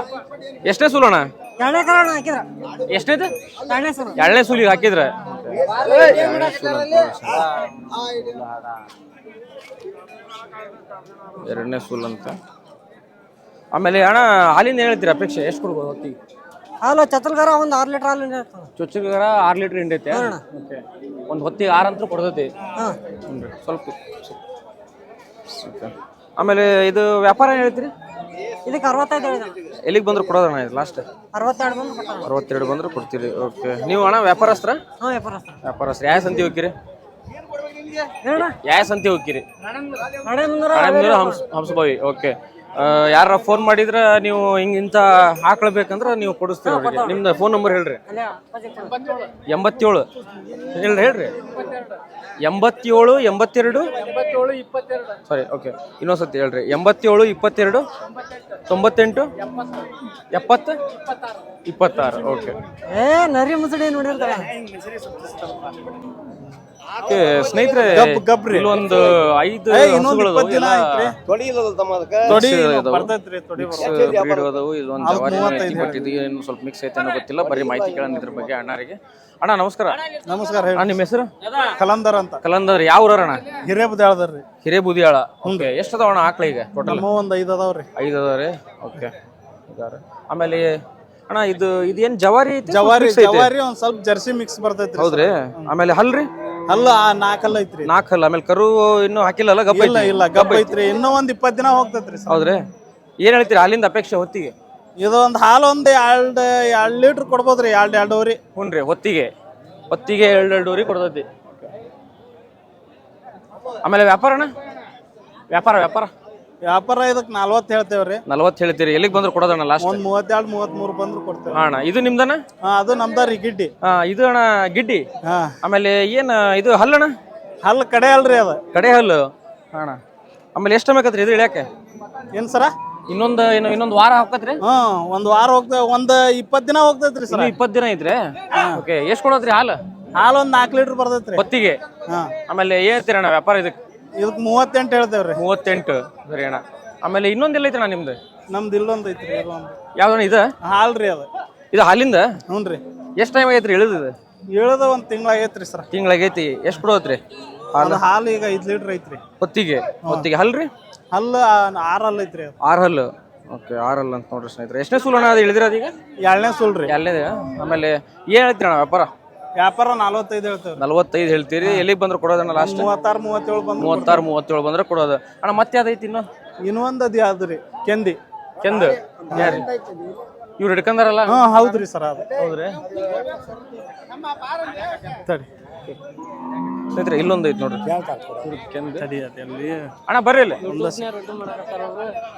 ಎಷ್ಟನೇ ಸೂಲು ಅಣ್ಣ? ಎರಡನೇ ಹಾಕಿದ್ರ. ಎಷ್ಟನೇದು? ಎರಡನೇ ಸಲ. ಎರಡನೇ ಸೂಲಿಗೆ ಹಾಕಿದ್ರ? ಎರಡನೇ ಸೂಲ್ ಅಂತ ಆಮೇಲೆ ಅಣ್ಣ ಹಾಲಿಂದ ಹೇಳ್ತೀರಿ ಅಪೇಕ್ಷೆ? ಎಷ್ಟು ಕೊಡ್ಬೋದು ಹೊತ್ತಿಗೆ ಹಾಲು ಚತಲ್ಗಾರ ಒಂದು ಆರು ಲೀಟರ್ ಹಾಲು ಚೊಚ್ಚಗರ ಆರು ಲೀಟ್ರ್ ಹಿಂಡೈತೆ ಓಕೆ. ಒಂದು ಹೊತ್ತಿಗೆ ಆರು ಅಂತೂ ಕೊಡ್ತೈತಿ. ಹಾಂ. ಹ್ಞೂ ಸ್ವಲ್ಪ. ಆಮೇಲೆ ಇದು ವ್ಯಾಪಾರ ಏನು ಹೇಳ್ತೀರಿ? ಇದಕ್ಕೆ ಅರವತ್ತೈದು ಹೇಳಿದ. ಎಲ್ಲಿಗೆ ಬಂದ್ರು ಕೊಡೋದಣ್ಣ ಇದು ಲಾಸ್ಟ್ ಅರವತ್ತೆರಡು ಬಂದು ಅರವತ್ತೆರಡು ಬಂದ್ರೆ ಕೊಡ್ತೀರಿ ಓಕೆ. ನೀವು ಅಣ್ಣ ವ್ಯಾಪಾರಸ್ತ್ರ? ಹಾಂ ವ್ಯಾಪಾರಸ್ತ್ರ. ಯಾವ ಸಂತಿ ಹೋಗ್ತೀರಿ? ಹೇಳಣ್ಣ ಯಾವ ಸಂತಿ ಹೋಗ್ತೀರಿ? ಹಂಸ ಹಂಸಭಾವಿ ಓಕೆ. ಯಾರ ಫೋನ್ ಮಾಡಿದ್ರ ನೀವು ಹಿಂಗ ಇಂಥ ಹಾಕ್ಳ್ಬೇಕಂದ್ರ ನೀವು ಕೊಡಿಸ್ತೀವಿ ಅವ್ರಿಗೆ. ನಿಮ್ದು ಫೋನ್ ನಂಬರ್ ಹೇಳ್ರಿ. ಎಂಬತ್ತೇಳು. ಹೇಳ್ರಿ ಹೇಳ್ರಿ. ಎಂಬತ್ತೇಳು ಎಂಬತ್ತೆರಡು. ಸಾರಿ ಓಕೆ ಇನ್ನೊಂದ್ಸತಿ ಹೇಳ್ರಿ. ಎಂಬತ್ತೇಳು ಇಪ್ಪತ್ತೆರಡು. ತೊಂಬತ್ತೆಂಟು. ಎಪ್ಪತ್ತು. ಇಪ್ಪತ್ತಾರು ಓಕೆ. ಏ ನರಿ ಮುಸುಡಿ ನೋಡಿರ್ತಾರ. ಸ್ನೇಹಿತರೆ ಇಲ್ಲೊಂದು ಐದು ಹಸುಗಳು ಅದಾವು, ಎಲ್ಲ ತೊಡಿ ಅದಾವು, ಇಲ್ಲೊಂದು ಜವಾರಿ ಏನು ಸ್ವಲ್ಪ ಮಿಕ್ಸ್ ಐತೆ ಅನ್ನೋ ಗೊತ್ತಿಲ್ಲ. ಬರೀ ಮಾಹಿತಿ ಕೇಳೋಣ ಇದ್ರ ಬಗ್ಗೆ ಅಣ್ಣರಿಗೆ. ಅಣ್ಣ ನಮಸ್ಕಾರ. ನಮಸ್ಕಾರ ಹೇಳಿ. ಅಣ್ಣ ನಿಮ್ಮ ಹೆಸರು? ಕಲಂದರ್ ಅಂತ. ಕಲಂದರ್ ಯಾವ ಊರವ್ರು ಅಣ್ಣ? ಹಿರೇಬುದ ಹೇಳ್ದಾರ್ರಿ ಹಿರೇಬುದಿಯಾಳ ಓಕೆ ಎಷ್ಟು ಅದಾವ ಅಣ್ಣ ಆಕಳ ಈಗ ಟೋಟಲ್ ನಮ್ಮ ಒಂದ್ ಐದ್ ಅದಾವ್ರಿ ಐದು ಅದಾವ ರೀ? ಓಕೆ ಇದಾರೆ ಆಮೇಲೆ ಅಣ್ಣ ಇದು ಇದೇನ್ ಜವಾರಿ ಐತಿ? ಜವಾರಿ ಜವಾರಿ ಒಂದ್ ಸ್ವಲ್ಪ ಜರ್ಸಿ ಮಿಕ್ಸ್ ಬರ್ತೈತ್ರಿ ಹೌದ್ರಿ. ಆಮೇಲೆ ಹಲ್ರಿ ಅಲ್ಲ ನಾಲ್ಕಲ್ಲ ಐತ್ರಿ. ನಾಲ್ಕು ಹಲ್ಲ ಆಮೇಲೆ ಕರು ಇನ್ನೂ ಹಾಕಿಲ್ಲಲ್ಲ ಗಬ್ಬ ಇಲ್ಲ ಇಲ್ಲ ಗಬ್ಬ ಐತ್ರಿ. ಇನ್ನೂ ಒಂದ್ ಇಪ್ಪತ್ ದಿನ ಹೋಗ್ತೈತ್ರಿ ಸರ್. ಹೌದ್ರಿ. ಏನ್ ಹೇಳ್ತೀರಿ ಹಾಲಿಂದ ಅಪೇಕ್ಷೆ ಹೊತ್ತಿಗೆ? ಇದು ಒಂದ್ ಹಾಲು ಒಂದ್ ಎರಡ್ ಎರಡ್ ಲೀಟರ್ ಕೊಡ್ಬೋದ್ರಿ ಎರಡ್ ಎರಡೂವರಿ ಹುನ್ರಿ ಹೊತ್ತಿಗೆ. ಹೊತ್ತಿಗೆ ಎರಡು ಎರಡೂರಿ ಕೊಡ್ತೈತಿ. ಆಮೇಲೆ ವ್ಯಾಪಾರ ಅಣ್ಣ ವ್ಯಾಪಾರ ವ್ಯಾಪಾರ. ವ್ಯಾಪಾರ ಇದಕ್ ನಲ್ವತ್ತು ಹೇಳ್ತೇವ್ರಿ ನಲ್ವತ್ತು ಹೇಳ್ತೀರಿ. ಎಲ್ಲಿಗೆ ಬಂದ್ರು ಕೊಡೋದಣ್ಣ ಲಾಸ್ಟ್ ಒಂದ್ ಮೂವತ್ತೆರಡು ಮೂವತ್ತ್ ಮೂರು ಬಂದ್ರು ಕೊಡ್ತೇವೆ. ಅಣ್ಣ ಇದು ನಿಮ್ದಣ್ಣ? ಹಾ ಅದು ರೀ ಗಿಡ್ಡಿ. ಹಾ ಇದು ಅಣ್ಣ ಗಿಡ್ಡಿ? ಹಾ. ಆಮೇಲೆ ಏನ್ ಇದು ಹಲ್ಲಣ್ಣ? ಹಲ್ಲ ಕಡೆ ಅಲ್ರಿ ಅದ. ಕಡೆ ಹಲ್ಲು? ಅಣ್ಣ ಆಮೇಲೆ ಎಷ್ಟು ಬೇಕತ್ರಿ ಇದು ಇಳ್ಯಾಕೆ? ಏನ್ ಸರ? ಇನ್ನೊಂದು ಏನು ಇನ್ನೊಂದು ವಾರ ಹಾಕತ್ರಿ ಹ್ಮ್ ಒಂದ್ ವಾರ ಹೋಗ್ತೇವೆ ಒಂದ್ ಇಪ್ಪತ್ ದಿನ ಹೋಗ್ತೈತ್ರಿ ಸರ್. ಇಪ್ಪತ್ತು ದಿನ ಐತ್ರಿ? ಓಕೆ ಎಷ್ಟು ಕೊಡೋದ್ರಿ ಹಾಲು? ಹಾಲು ಒಂದ್ ನಾಲ್ಕು ಲೀಟರ್ ಬರ್ತೈತ್ರಿ. ಹೊತ್ತಿಗೆ? ಹಾ. ಆಮೇಲೆ ಏನ್ ತಿರಣ್ಣ ಅಣ್ಣ ವ್ಯಾಪಾರ ಇದಕ್ಕೆ ಇದಕ್ ಮೂವತ್ತೆಂಟು ಹೇಳ್ತೇವ್ರಿ ಮೂವತ್ತೆಂಟು. ಸರಿ ಅಣ್ಣ. ಆಮೇಲೆ ಇನ್ನೊಂದು ಐತ್ರಿ ಅಣ್ಣ ನಿಮ್ದು? ನಮ್ದು ಇಲ್ಲೊಂದ್ ಐತ್ರಿ ಇದೊಂದು ಯಾವ್ದಣ್ಣ ಇದು? ಹಾಲ್ರಿ ಅದು. ಇದು ಹಾಲಿಂದ? ಹ್ಞೂನ್ರಿ ಎಷ್ಟು ಟೈಮ್ ಆಗೈತ್ರಿ ಇಳಿದು ಇದು? ಇಳದ ಒಂದ್ ತಿಂಗಳಾಗೈತ್ರಿ ಸರ್. ತಿಂಗಳಾಗೈತಿ ಎಷ್ಟು ಕೊಡೋತ್ರಿ ಅದು ಹಾಲು ಈಗ ಐದು ಲೀಟ್ರ್ ಐತ್ರಿ. ಹೊತ್ತಿಗೆ? ಹೊತ್ತಿಗೆ ಹಲ್ರಿ ಹಲ್ಲು ಆರಲ್ಲ ಐತ್ರಿ ಅದು. ಆರು ಹಲ್ಲು. ಓಕೆ ಆರು ಹಲ್ಲು ಅಂತ ನೋಡ್ರಿ ಸ್ನೇಹಿತರೆ. ಎಷ್ಟನೇ ಸೂಲ್ ಅಣ್ಣ ಅದು ಇಳಿದ್ರೆ ಈಗ? ಎರಡನೇ ಸುಲ್ರಿ ಅಲ್ಲೇ ಆಮೇಲೆ ಏನ್ ಹೇಳ್ತೀರಿ ಅಣ್ಣ ವ್ಯಾಪಾರ? ವ್ಯಾಪಾರ ನಲ್ವತ್ತೈದು ಹೇಳ್ತೇವ್ರಿ. ನಲವತ್ತೈದು ಹೇಳ್ತೀರಿ. ಎಲ್ಲಿಗೆ ಬಂದ್ರೆ ಕೊಡೋದಣ್ಣ ಲಾಸ್ಟ್ ಮೂವತ್ತಾರು ಮೂವತ್ತೇಳು ಬಂದು ಮೂವತ್ತಾರು ಮೂವತ್ತೇಳು ಬಂದ್ರೆ ಕೊಡೋದು. ಅಣ್ಣ ಮತ್ತೆ ಅದೈತಿ ಇನ್ನು? ಇನ್ನೊಂದು ಅದು ಯಾವ್ದು ರೀ ಕೆಂದಿ. ಕೆಂದು? ಯಾರು ಇವ್ರು ಹಿಡ್ಕಂದಾರಲ್ಲ? ಹಾ ಹೌದ್ರಿ ಸರ್ ಅದು. ಹೌದ್ರಿ. ತಡಿ. ಸ್ನೇಹಿತರೆ ಇಲ್ಲೊಂದು ಐತಿ ನೋಡ್ರಿ. ಕೆಂದು. ಅಣ್ಣ ಬರ್ರಿ ಇಲ್ಲಿ.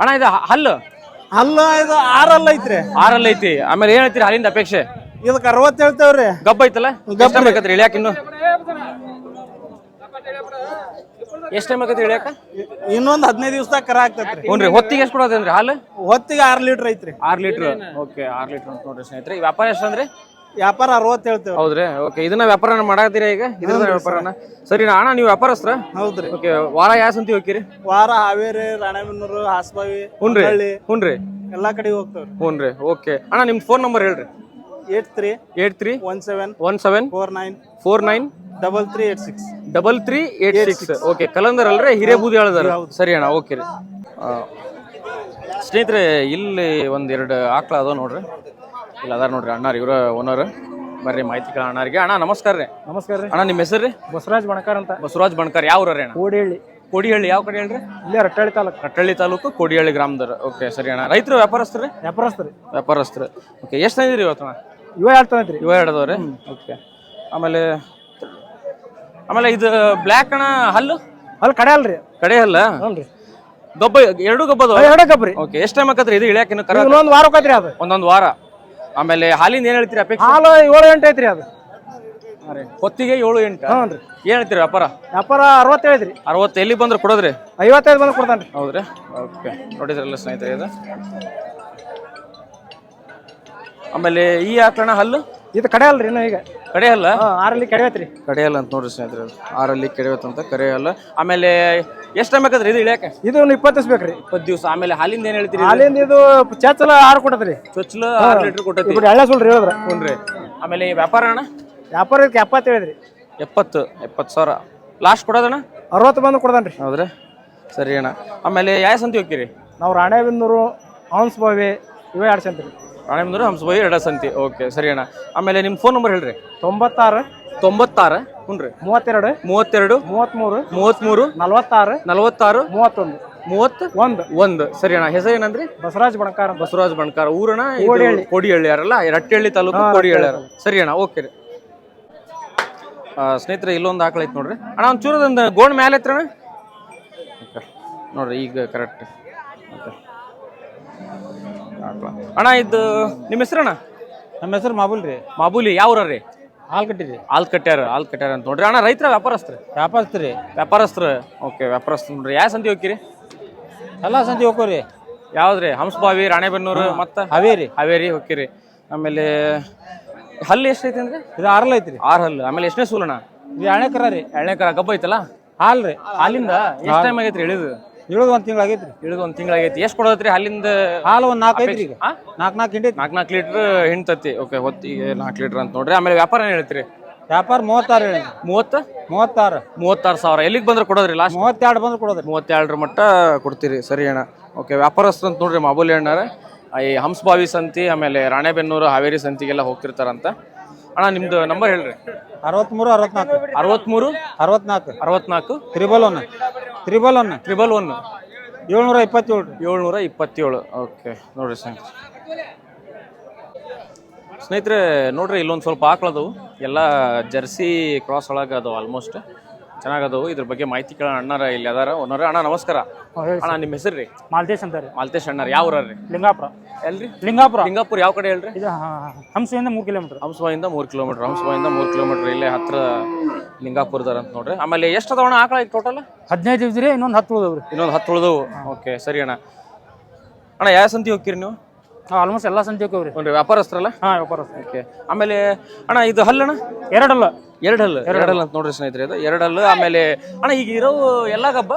ಅಣ್ಣ ಇದು ಹಲ್ಲು? ಅಲ್ಲ ಇದು ಆರಲ್ಲ ಐತ್ರಿ ಆರಲ್ಲಿ ಐತಿ ಆಮೇಲೆ ಏನ್ ಹೇಳ್ತೀರಿ ಹಾಲಿಂದ ಅಪೇಕ್ಷೆ? ಇದಕ್ಕೆ ಅರವತ್ತು ಹೇಳ್ತೇವ್ರಿ. ಗಬ್ಬ ಐತಲ್ಲ? ಗಬ್ಬ ಬೇಕತ್ರಿ ಇಳ್ಯಾಕ ಇನ್ನು? ಎಷ್ಟು ಟೈಮ್ ಆಗತ್ರಿ ಇಳ್ಯಾಕ? ಇನ್ನೊಂದ್ ಹದಿನೈದು ದಿವಸ ಕರ ಆಗ್ತೈತ್ರಿ. ಹ್ಞೂ ಹೊತ್ತಿಗೆ ಎಷ್ಟು ಕೊಡೋದೇನ್ರಿ ಹಾಲು? ಹೊತ್ತಿಗೆ ಆರ್ ಲೀಟರ್ ಐತ್ರಿ. ಆರು ಲೀಟ್ರ್? ಓಕೆ ಆರು ಲೀಟ್ರ್ ಅಂತ ನೋಡ್ರಿ ಸ್ನೇಹಿತರೆ. ಈ ವ್ಯಾಪಾರ ಎಷ್ಟು ಅಂದ್ರೆ? ವ್ಯಾಪಾರ ಅರವತ್ತು ಹೇಳ್ತೇವೆ ಹೌದ್ರಿ ಓಕೆ. ಇದನ್ನ ವ್ಯಾಪಾರ ಮಾಡಾಕತ್ತೀರಾ ಈಗ? ಇದನ್ನ ವ್ಯಾಪಾರನ? ಸರಿ ಅಣ್ಣ ನೀವು ವ್ಯಾಪಾರಸ್ತ್ರ? ಹೌದ್ರಿ. ಓಕೆ ವಾರ ಯಾವ ಸಂತಿ ಹೋಗಿರಿ ವಾರ ಹಾವೇರಿ ರಾಣೆಬೆನ್ನೂರು ಹಾಸಬಾವಿ ಹುನ್ರಿ ಹುನ್ರಿ ಎಲ್ಲಾ ಕಡೆ ಹೋಗ್ತಾವ್ರಿ. ಹುನ್ರಿ ಓಕೆ. ಅಣ್ಣ ನಿಮ್ ಫೋನ್ ನಂಬರ್ ಹೇಳ್ರಿ. Eight three eight three one seven one seven four nine four nine double three eight six double three eight six. Okay Kalandar ಅಲ್ರಿ ಹಿರೇಬೂದಿ ಹೇಳ್ದಾರ ಸರಿ ಅಣ್ಣ ಓಕೆ ರೀ. ಸ್ನೇಹಿತರೆ ಇಲ್ಲಿ ಒಂದೆರಡು ಆಕಳ ಅದಾವ ನೋಡ್ರಿ. ಇಲ್ಲ ಅದಾರ ನೋಡ್ರಿ ಅಣ್ಣಾರ್ ಇವರ ಓನರ್ ಬರ್ರಿ ಮಾಹಿತಿ ಕೇಳ ಅಣ್ಣಾರಿಗೆ. ಅಣ್ಣ ನಮಸ್ಕಾರ ರೀ. ನಮಸ್ಕಾರ ರೀ. ಅಣ್ಣ ನಿಮ್ಮ ಹೆಸರು ರೀ? ಬಸವರಾಜ್ ಬಣಕಾರ್ ಅಂತ. ಬಸವರಾಜ್ ಬಣಕಾರ್. ಯಾವ ಊರ ರೀ ಅಣ್ಣ? ಕೋಡಿಹಳ್ಳಿ. ಕೋಡಿಹಳ್ಳಿ. ಯಾವ ಕಡೆ ಹೇಳ್ರಿ? ಇಲ್ಲೇ ರಟ್ಟಹಳ್ಳಿ ತಾಲೂಕು. ರಟ್ಟಹಳ್ಳಿ ತಾಲೂಕು ಕೋಡಿಹಳ್ಳಿ ಗ್ರಾಮದವ್ರು. ಓಕೆ ಸರಿ ಅಣ್ಣ. ರೈತರು ವ್ಯಾಪಾರಸ್ಥರು ವ್ಯಾಪಾರಸ್ಥ ರೀ. ವ್ಯಾಪಾರಸ್ಥರು. ಓಕೆ ಎಷ್ಟು ತಂದಿದ್ರಿ ಇವತ್ತು ಅಣ್ಣ? ಇವ ಎರಡು ತಂದೈತ್ರಿ ಇವ ಎರಡು ರೀ ಓಕೆ ಆಮೇಲೆ ಆಮೇಲೆ ಇದು ಬ್ಲ್ಯಾಕ್ ಅಣ್ಣ ಹಲ್ಲು? ಅಲ್ಲಿ ಕಡೆ ಅಲ್ರಿ. ಕಡೆ ಹಲ್ಲ? ಹ್ಞೂ ಗಬ್ಬ ಎರಡು ಗಬ್ಬ ಅದಾವ? ಎರಡೇ ಕಬ್ರಿ ಓಕೆ ಎಷ್ಟು ಟೈಮ್ ಆಕತ್ರಿ ಇದು ಇಳ್ಯಾಕ ಇನ್ನು ಕರ ಇನ್ನೊಂದು ವಾರ ಹೋಗತ್ರಿ ಅದು. ಒಂದೊಂದು ವಾರ. ಆಮೇಲೆ ಹಾಲಿಂದ ಏನು ಹೇಳ್ತೀರಿ ಅಪೇಕ್ಷೆ? ಹಾಲು ಏಳು ಎಂಟು ಐತ್ರಿ ಅದು. ಹೊತ್ತಿಗೆ ಏಳು ಎಂಟು? ಹ್ಞೂ ರೀ ಏನು ಹೇಳ್ತೀರಿ ವ್ಯಾಪಾರ? ವ್ಯಾಪಾರ ಅರವತ್ತೈದು ರೀ ಅರವತ್ತು ಎಲ್ಲಿ ಬಂದ್ರೆ ಕೊಡೋದ್ರಿ? ಐವತ್ತೈದು ಬಂದ್ರೆ ಕೊಡ್ತಾನೆ ರೀ ಹೌದ್ರಿ? ಓಕೆ ನೋಡಿದ್ರಲ್ಲ ಸ್ನೇಹಿತರೆ ಇದು. ಆಮೇಲೆ ಈ ಆಕಣ ಹಲ್ಲು? ಇದು ಕಡೆ ಅಲ್ರಿ ಇನ್ನು ಈಗ. ಕಡೆ ಹಲ್ಲ ಆರಲ್ಲಿ ಕಡೆಯತ್ರಿ. ಕಡೆ ಹಲ್ಲ ಅಂತ ನೋಡ್ರಿ ಸ್ನೇಹಿತರೆ ಅದು. ಆರಲ್ಲಿ ಕೆಡವತ್ತಂತ ಕರೆ ಹಲ್ಲ ಆಮೇಲೆ ಎಷ್ಟು ಟೈಮ್ ಬೇಕಾದ್ರಿ ಇದು ಇಳಿಯಕ್ಕೆ? ಇದು ಒಂದು ಇಪ್ಪತ್ತು ದಿವಸ ಬೇಕ್ರಿ. ಇಪ್ಪತ್ತು ದಿವಸ. ಆಮೇಲೆ ಹಾಲಿಂದ ಏನ್ ಹೇಳ್ತೀರಿ ಹಾಲಿಂದ ಇದು ಚಚ್ಚಲ ಆರು ಕೊಡತ್ರಿ ಚೊಚ್ಚಲು ಆರು ಲೀಟರ್ ಕೊಟ್ಟತಿ ಎಳ್ಳೆ ಸುಳ್ರಿ ಹೇಳಿದ್ರ. ಹ್ಞೂನ್ರಿ ಆಮೇಲೆ ಈ ವ್ಯಾಪಾರ ಅಣ್ಣ? ವ್ಯಾಪಾರ ಇದಕ್ಕೆ ಎಪ್ಪತ್ತು ಹೇಳಿದ್ರಿ. ಎಪ್ಪತ್ತು ಎಪ್ಪತ್ತು ಸಾವಿರ. ಲಾಸ್ಟ್ ಕೊಡೋದಣ್ಣ? ಅರವತ್ತು ಬಂದು ಕೊಡ್ದಾನ್ರಿ. ರೀ ಹೌದ್ರಿ. ಸರಿ ಅಣ್ಣ. ಆಮೇಲೆ ಯಾವ ಸಂತಿ ಹೋಗ್ತೀರಿ? ನಾವು ರಾಣೆಬೆನ್ನೂರು ಹೌನ್ಸ್ ಬಾವಿ ಇವೇ ಎರಡು ಸಂತ್ರಿ ರಾಣೆಬೆನ್ನೂರು ಹಂಸಬಾಯಿ ಎರಡ ಸಂತಿ. ಓಕೆ ಸರಿ ಅಣ್ಣ. ಆಮೇಲೆ ನಿಮ್ಮ ಫೋನ್ ನಂಬರ್ ಹೇಳ್ರಿ. ತೊಂಬತ್ತಾರು ತೊಂಬತ್ತಾರು ಹ್ಞೂ ರೀ ಮೂವತ್ತೆರಡು ಮೂವತ್ತೆರಡು ಮೂವತ್ತ್ಮೂರು ಮೂವತ್ತ್ಮೂರು ನಲ್ವತ್ತಾರು ನಲವತ್ತಾರು ಮೂವತ್ತೊಂದು. ಮೂವತ್ತು ಒಂದು. ಒಂದು. ಸರಿ ಅಣ್ಣ ಹೆಸರು ಏನಂದ್ರಿ? ಬಸವರಾಜ್ ಬಣಕಾರ. ಬಸವರಾಜ್ ಬಣಕಾರ. ಊರಣ ಕೋಡಿಹಳ್ಳಿ. ಯಾರಲ್ಲ? ರಟ್ಟೆಹಳ್ಳಿ ತಾಲೂಕು ಕೋಡಿಹಳ್ಳಿ ಯಾರ? ಸರಿ ಅಣ್ಣ ಓಕೆ ರೀ. ಆ, ಸ್ನೇಹಿತರೆ ಇಲ್ಲೊಂದು ಆಕಳ ಐತೆ ನೋಡ್ರಿ. ಅಣ್ಣ ಒಂದು ಚೂರದೊಂದು ಗೋಣ್ ಮ್ಯಾಲೆ ಐತ್ರಣ ನೋಡ್ರಿ ಈಗ ಕರೆಕ್ಟ್ ಅಣ್ಣ ಇದು ನಿಮ್ಮ ಹೆಸರಣ್ಣ? ನಮ್ಮ ಹೆಸರು ಮಾಬುಲ್ ರೀ. ಮಾಬೂಲಿ ಯಾವ ರೀ? ಹಾಲ್ ಕಟ್ಟಿರಿ ಹಾಲ್ ಕಟ್ಟ್ಯಾರ ಹಾಲ್ ಕಟ್ಯಾರ ಅಂತ ನೋಡ್ರಿ. ಅಣ್ಣ ರೈತರ ವ್ಯಾಪಾರಸ್ತ್ರ ವ್ಯಾಪಾರಸ್ತ್ರಿ ವ್ಯಾಪಾರಸ್ತ್ರ ಓಕೆ ವ್ಯಾಪಾರಸ್ತ್ರ ನೋಡ್ರಿ. ಯಾವ ಸಂತಿ ಹೋಗ್ತೀರಿ? ಎಲ್ಲ ಸಂತಿ ಹೋಗೋರಿ ಯಾವ್ದ್ರಿ ಹಂಸಬಾವಿ ರಾಣೆಬೆನ್ನೂರು ಮತ್ತೆ? ಹಾವೇರಿ. ಹಾವೇರಿ ಹೋಗ್ತೀರಿ ಆಮೇಲೆ ಹಲ್ಲು ಎಷ್ಟು ಐತಿ ಅಂದ್ರೆ? ಇದು ಆರಲ್ಲ ಐತ್ರಿ. ಆರ್ ಹಲ್ಲು. ಆಮೇಲೆ ಎಷ್ಟನೇ ಸೂಲಣ್ಣ? ಇದು ಎಣ್ಣೆ ಕರ ರೀ. ಎಣ್ಣೆ ಕರ ಗಬ್ಬ ಐತಲ್ಲ? ಹಾಲ್ ರೀ. ಹಾಲಿಂದ ಎಷ್ಟು ಟೈಮ್ ಆಗೈತ್ರಿ ಇಳಿದು ಇಳಿದು ಒಂದು ತಿಂಗಳು ಆಗೈತ್ರಿ. ಇಳಿದು ಒಂದು ತಿಂಗಳಾಗೈತಿ ಎಷ್ಟು ಕೊಡತ್ರಿ ಅಲ್ಲಿಂದ ಹಾಲು ಒಂದು ನಾಲ್ಕು ಐತ್ರಿ ಈಗ? ನಾಲ್ಕು ನಾಲ್ಕು ಹಿಂಡಿ ನಾಲ್ಕು ನಾಲ್ಕು ಲೀಟ್ರ್ ಹಿಂಡ್ತತಿ. ಓಕೆ ಹೊತ್ತಿಗೆ ನಾಲ್ಕು ಲೀಟ್ರ್ ಅಂತ ನೋಡ್ರಿ. ಆಮೇಲೆ ವ್ಯಾಪಾರ ಏನು ಹೇಳ್ತೀರಿ? ವ್ಯಾಪಾರ ಮೂವತ್ತಾರು ಹೇಳಿ. ಮೂವತ್ತು? ಮೂವತ್ತಾರು. ಮೂವತ್ತಾರು ಸಾವಿರ. ಎಲ್ಲಿಗೆ ಬಂದ್ರೆ ಕೊಡೋದ್ರಿ ಲಾಸ್ಟ್ ಮೂವತ್ತೆರಡು ಬಂದ್ರೆ ಕೊಡೋದ್ರಿ. ಮೂವತ್ತೆರಡರ ಮಟ್ಟ ಕೊಡ್ತೀರಿ. ಸರಿ ಅಣ್ಣ. ಓಕೆ ವ್ಯಾಪಾರಸ್ಥ ಅಂತ ನೋಡ್ರಿ ಮಾಮೂಲಿ ಅಣ್ಣಾರ. ಈ ಹಂಸಭಾವಿ ಸಂತಿ ಆಮೇಲೆ ರಾಣೆಬೆನ್ನೂರು ಹಾವೇರಿ ಸಂತಿಗೆಲ್ಲ ಹೋಗ್ತಿರ್ತಾರಂತ. ಅಣ್ಣ ನಿಮ್ದು ನಂಬರ್ ಹೇಳ್ರಿ. ಅರವತ್ಮೂರು ಅರವತ್ನಾಲ್ಕು. ಅರವತ್ಮೂರು? ಅರವತ್ನಾಲ್ಕು. ಅರವತ್ನಾಲ್ಕು? Triple one triple one triple one ಏಳ್ನೂರ ಇಪ್ಪತ್ತೇಳು ಏಳ್ನೂರ ಇಪ್ಪತ್ತೇಳು. ಓಕೆ ನೋಡ್ರಿ ಸ್ನೇಹಿತರೆ ಸ್ನೇಹಿತರೆ, ನೋಡ್ರಿ, ಇಲ್ಲೊಂದು ಸ್ವಲ್ಪ ಆಕಳದವು. ಎಲ್ಲ ಜರ್ಸಿ ಕ್ರಾಸ್ ಒಳಗೆ ಅದು ಆಲ್ಮೋಸ್ಟ್ ಚೆನ್ನಾಗದವು. ಇದ್ರ ಬಗ್ಗೆ ಮಾಹಿತಿ ಕೇಳೋಣ. ಅಣ್ಣಾರ ಇಲ್ಲಿ ಅದಾರ. ಒನ್ನರ ಅಣ್ಣ ನಮಸ್ಕಾರ. ಅಣ್ಣ ನಿಮ್ಮ ಹೆಸರು ರೀ ಮಾಲ್ತೇಶ್ ಅಂತಾರೆ ಮಾಲ್ತೇಶ್ ಅಣ್ಣಾರ. ಯಾವ ಊರ್ರಿ ಲಿಂಗಾಪುರ. ಎಲ್ರಿ? ಲಿಂಗಾಪುರ. ಲಿಂಗಾಪುರ. ಯಾವ ಕಡೆ ಹೇಳ್ರಿ? ಇದು ಹಂಸದಿಂದ ಮೂರು ಕಿಲೋಮೀಟರ್. ಹಂಸವಾಯಿಂದ ಮೂರು ಕಿಲೋಮೀಟರ್. ಹಂಸವಾಯಿಂದ ಮೂರು ಕಿಲೋಮೀಟರ್. ಇಲ್ಲೇ ಹತ್ರ ಲಿಂಗಾಪುರದಾರ ಅಂತ ನೋಡ್ರಿ. ಆಮೇಲೆ ಎಷ್ಟು ಅದಾವಣ್ಣ ಆಕಳ ಈಗ ಟೋಟಲ್ ಹದಿನೈದು ಇದ್ರಿ ಇನ್ನೊಂದು ಹತ್ತು ಉಳಿದವ್ರಿ. ಇನ್ನೊಂದು ಹತ್ತು ಉಳಿದವು. ಓಕೆ ಸರಿ ಅಣ್ಣ. ಅಣ್ಣ ಯಾವ ಸಂತಿ ಹೋಗ್ತೀರಿ ನೀವು? ಆಲ್ಮೋಸ್ಟ್ ಎಲ್ಲ ಸಂತೆ ಹೋಗ್ರಿ ನೋಡ್ರಿ ವ್ಯಾಪಾರಸ್ಥರಲ್ಲ? ಹಾಂ ವ್ಯಾಪಾರ ಓಕೆ ಆಮೇಲೆ ಅಣ್ಣ ಇದು ಹಲ್ಲಣ್ಣ? ಎರಡಲ್ಲ. ಎರಡು ಎರಡಲ್ಲ. ಎರಡು ಹಲ್ಲು ಅಂತ ನೋಡ್ರಿ ಸ್ನೇಹಿತರೆ ಇದು. ಎರಡಲ್ಲ ಹಲ್ಲು ಆಮೇಲೆ ಅಣ್ಣ ಈಗ ಇರೋ ಎಲ್ಲ ಗಬ್ಬ?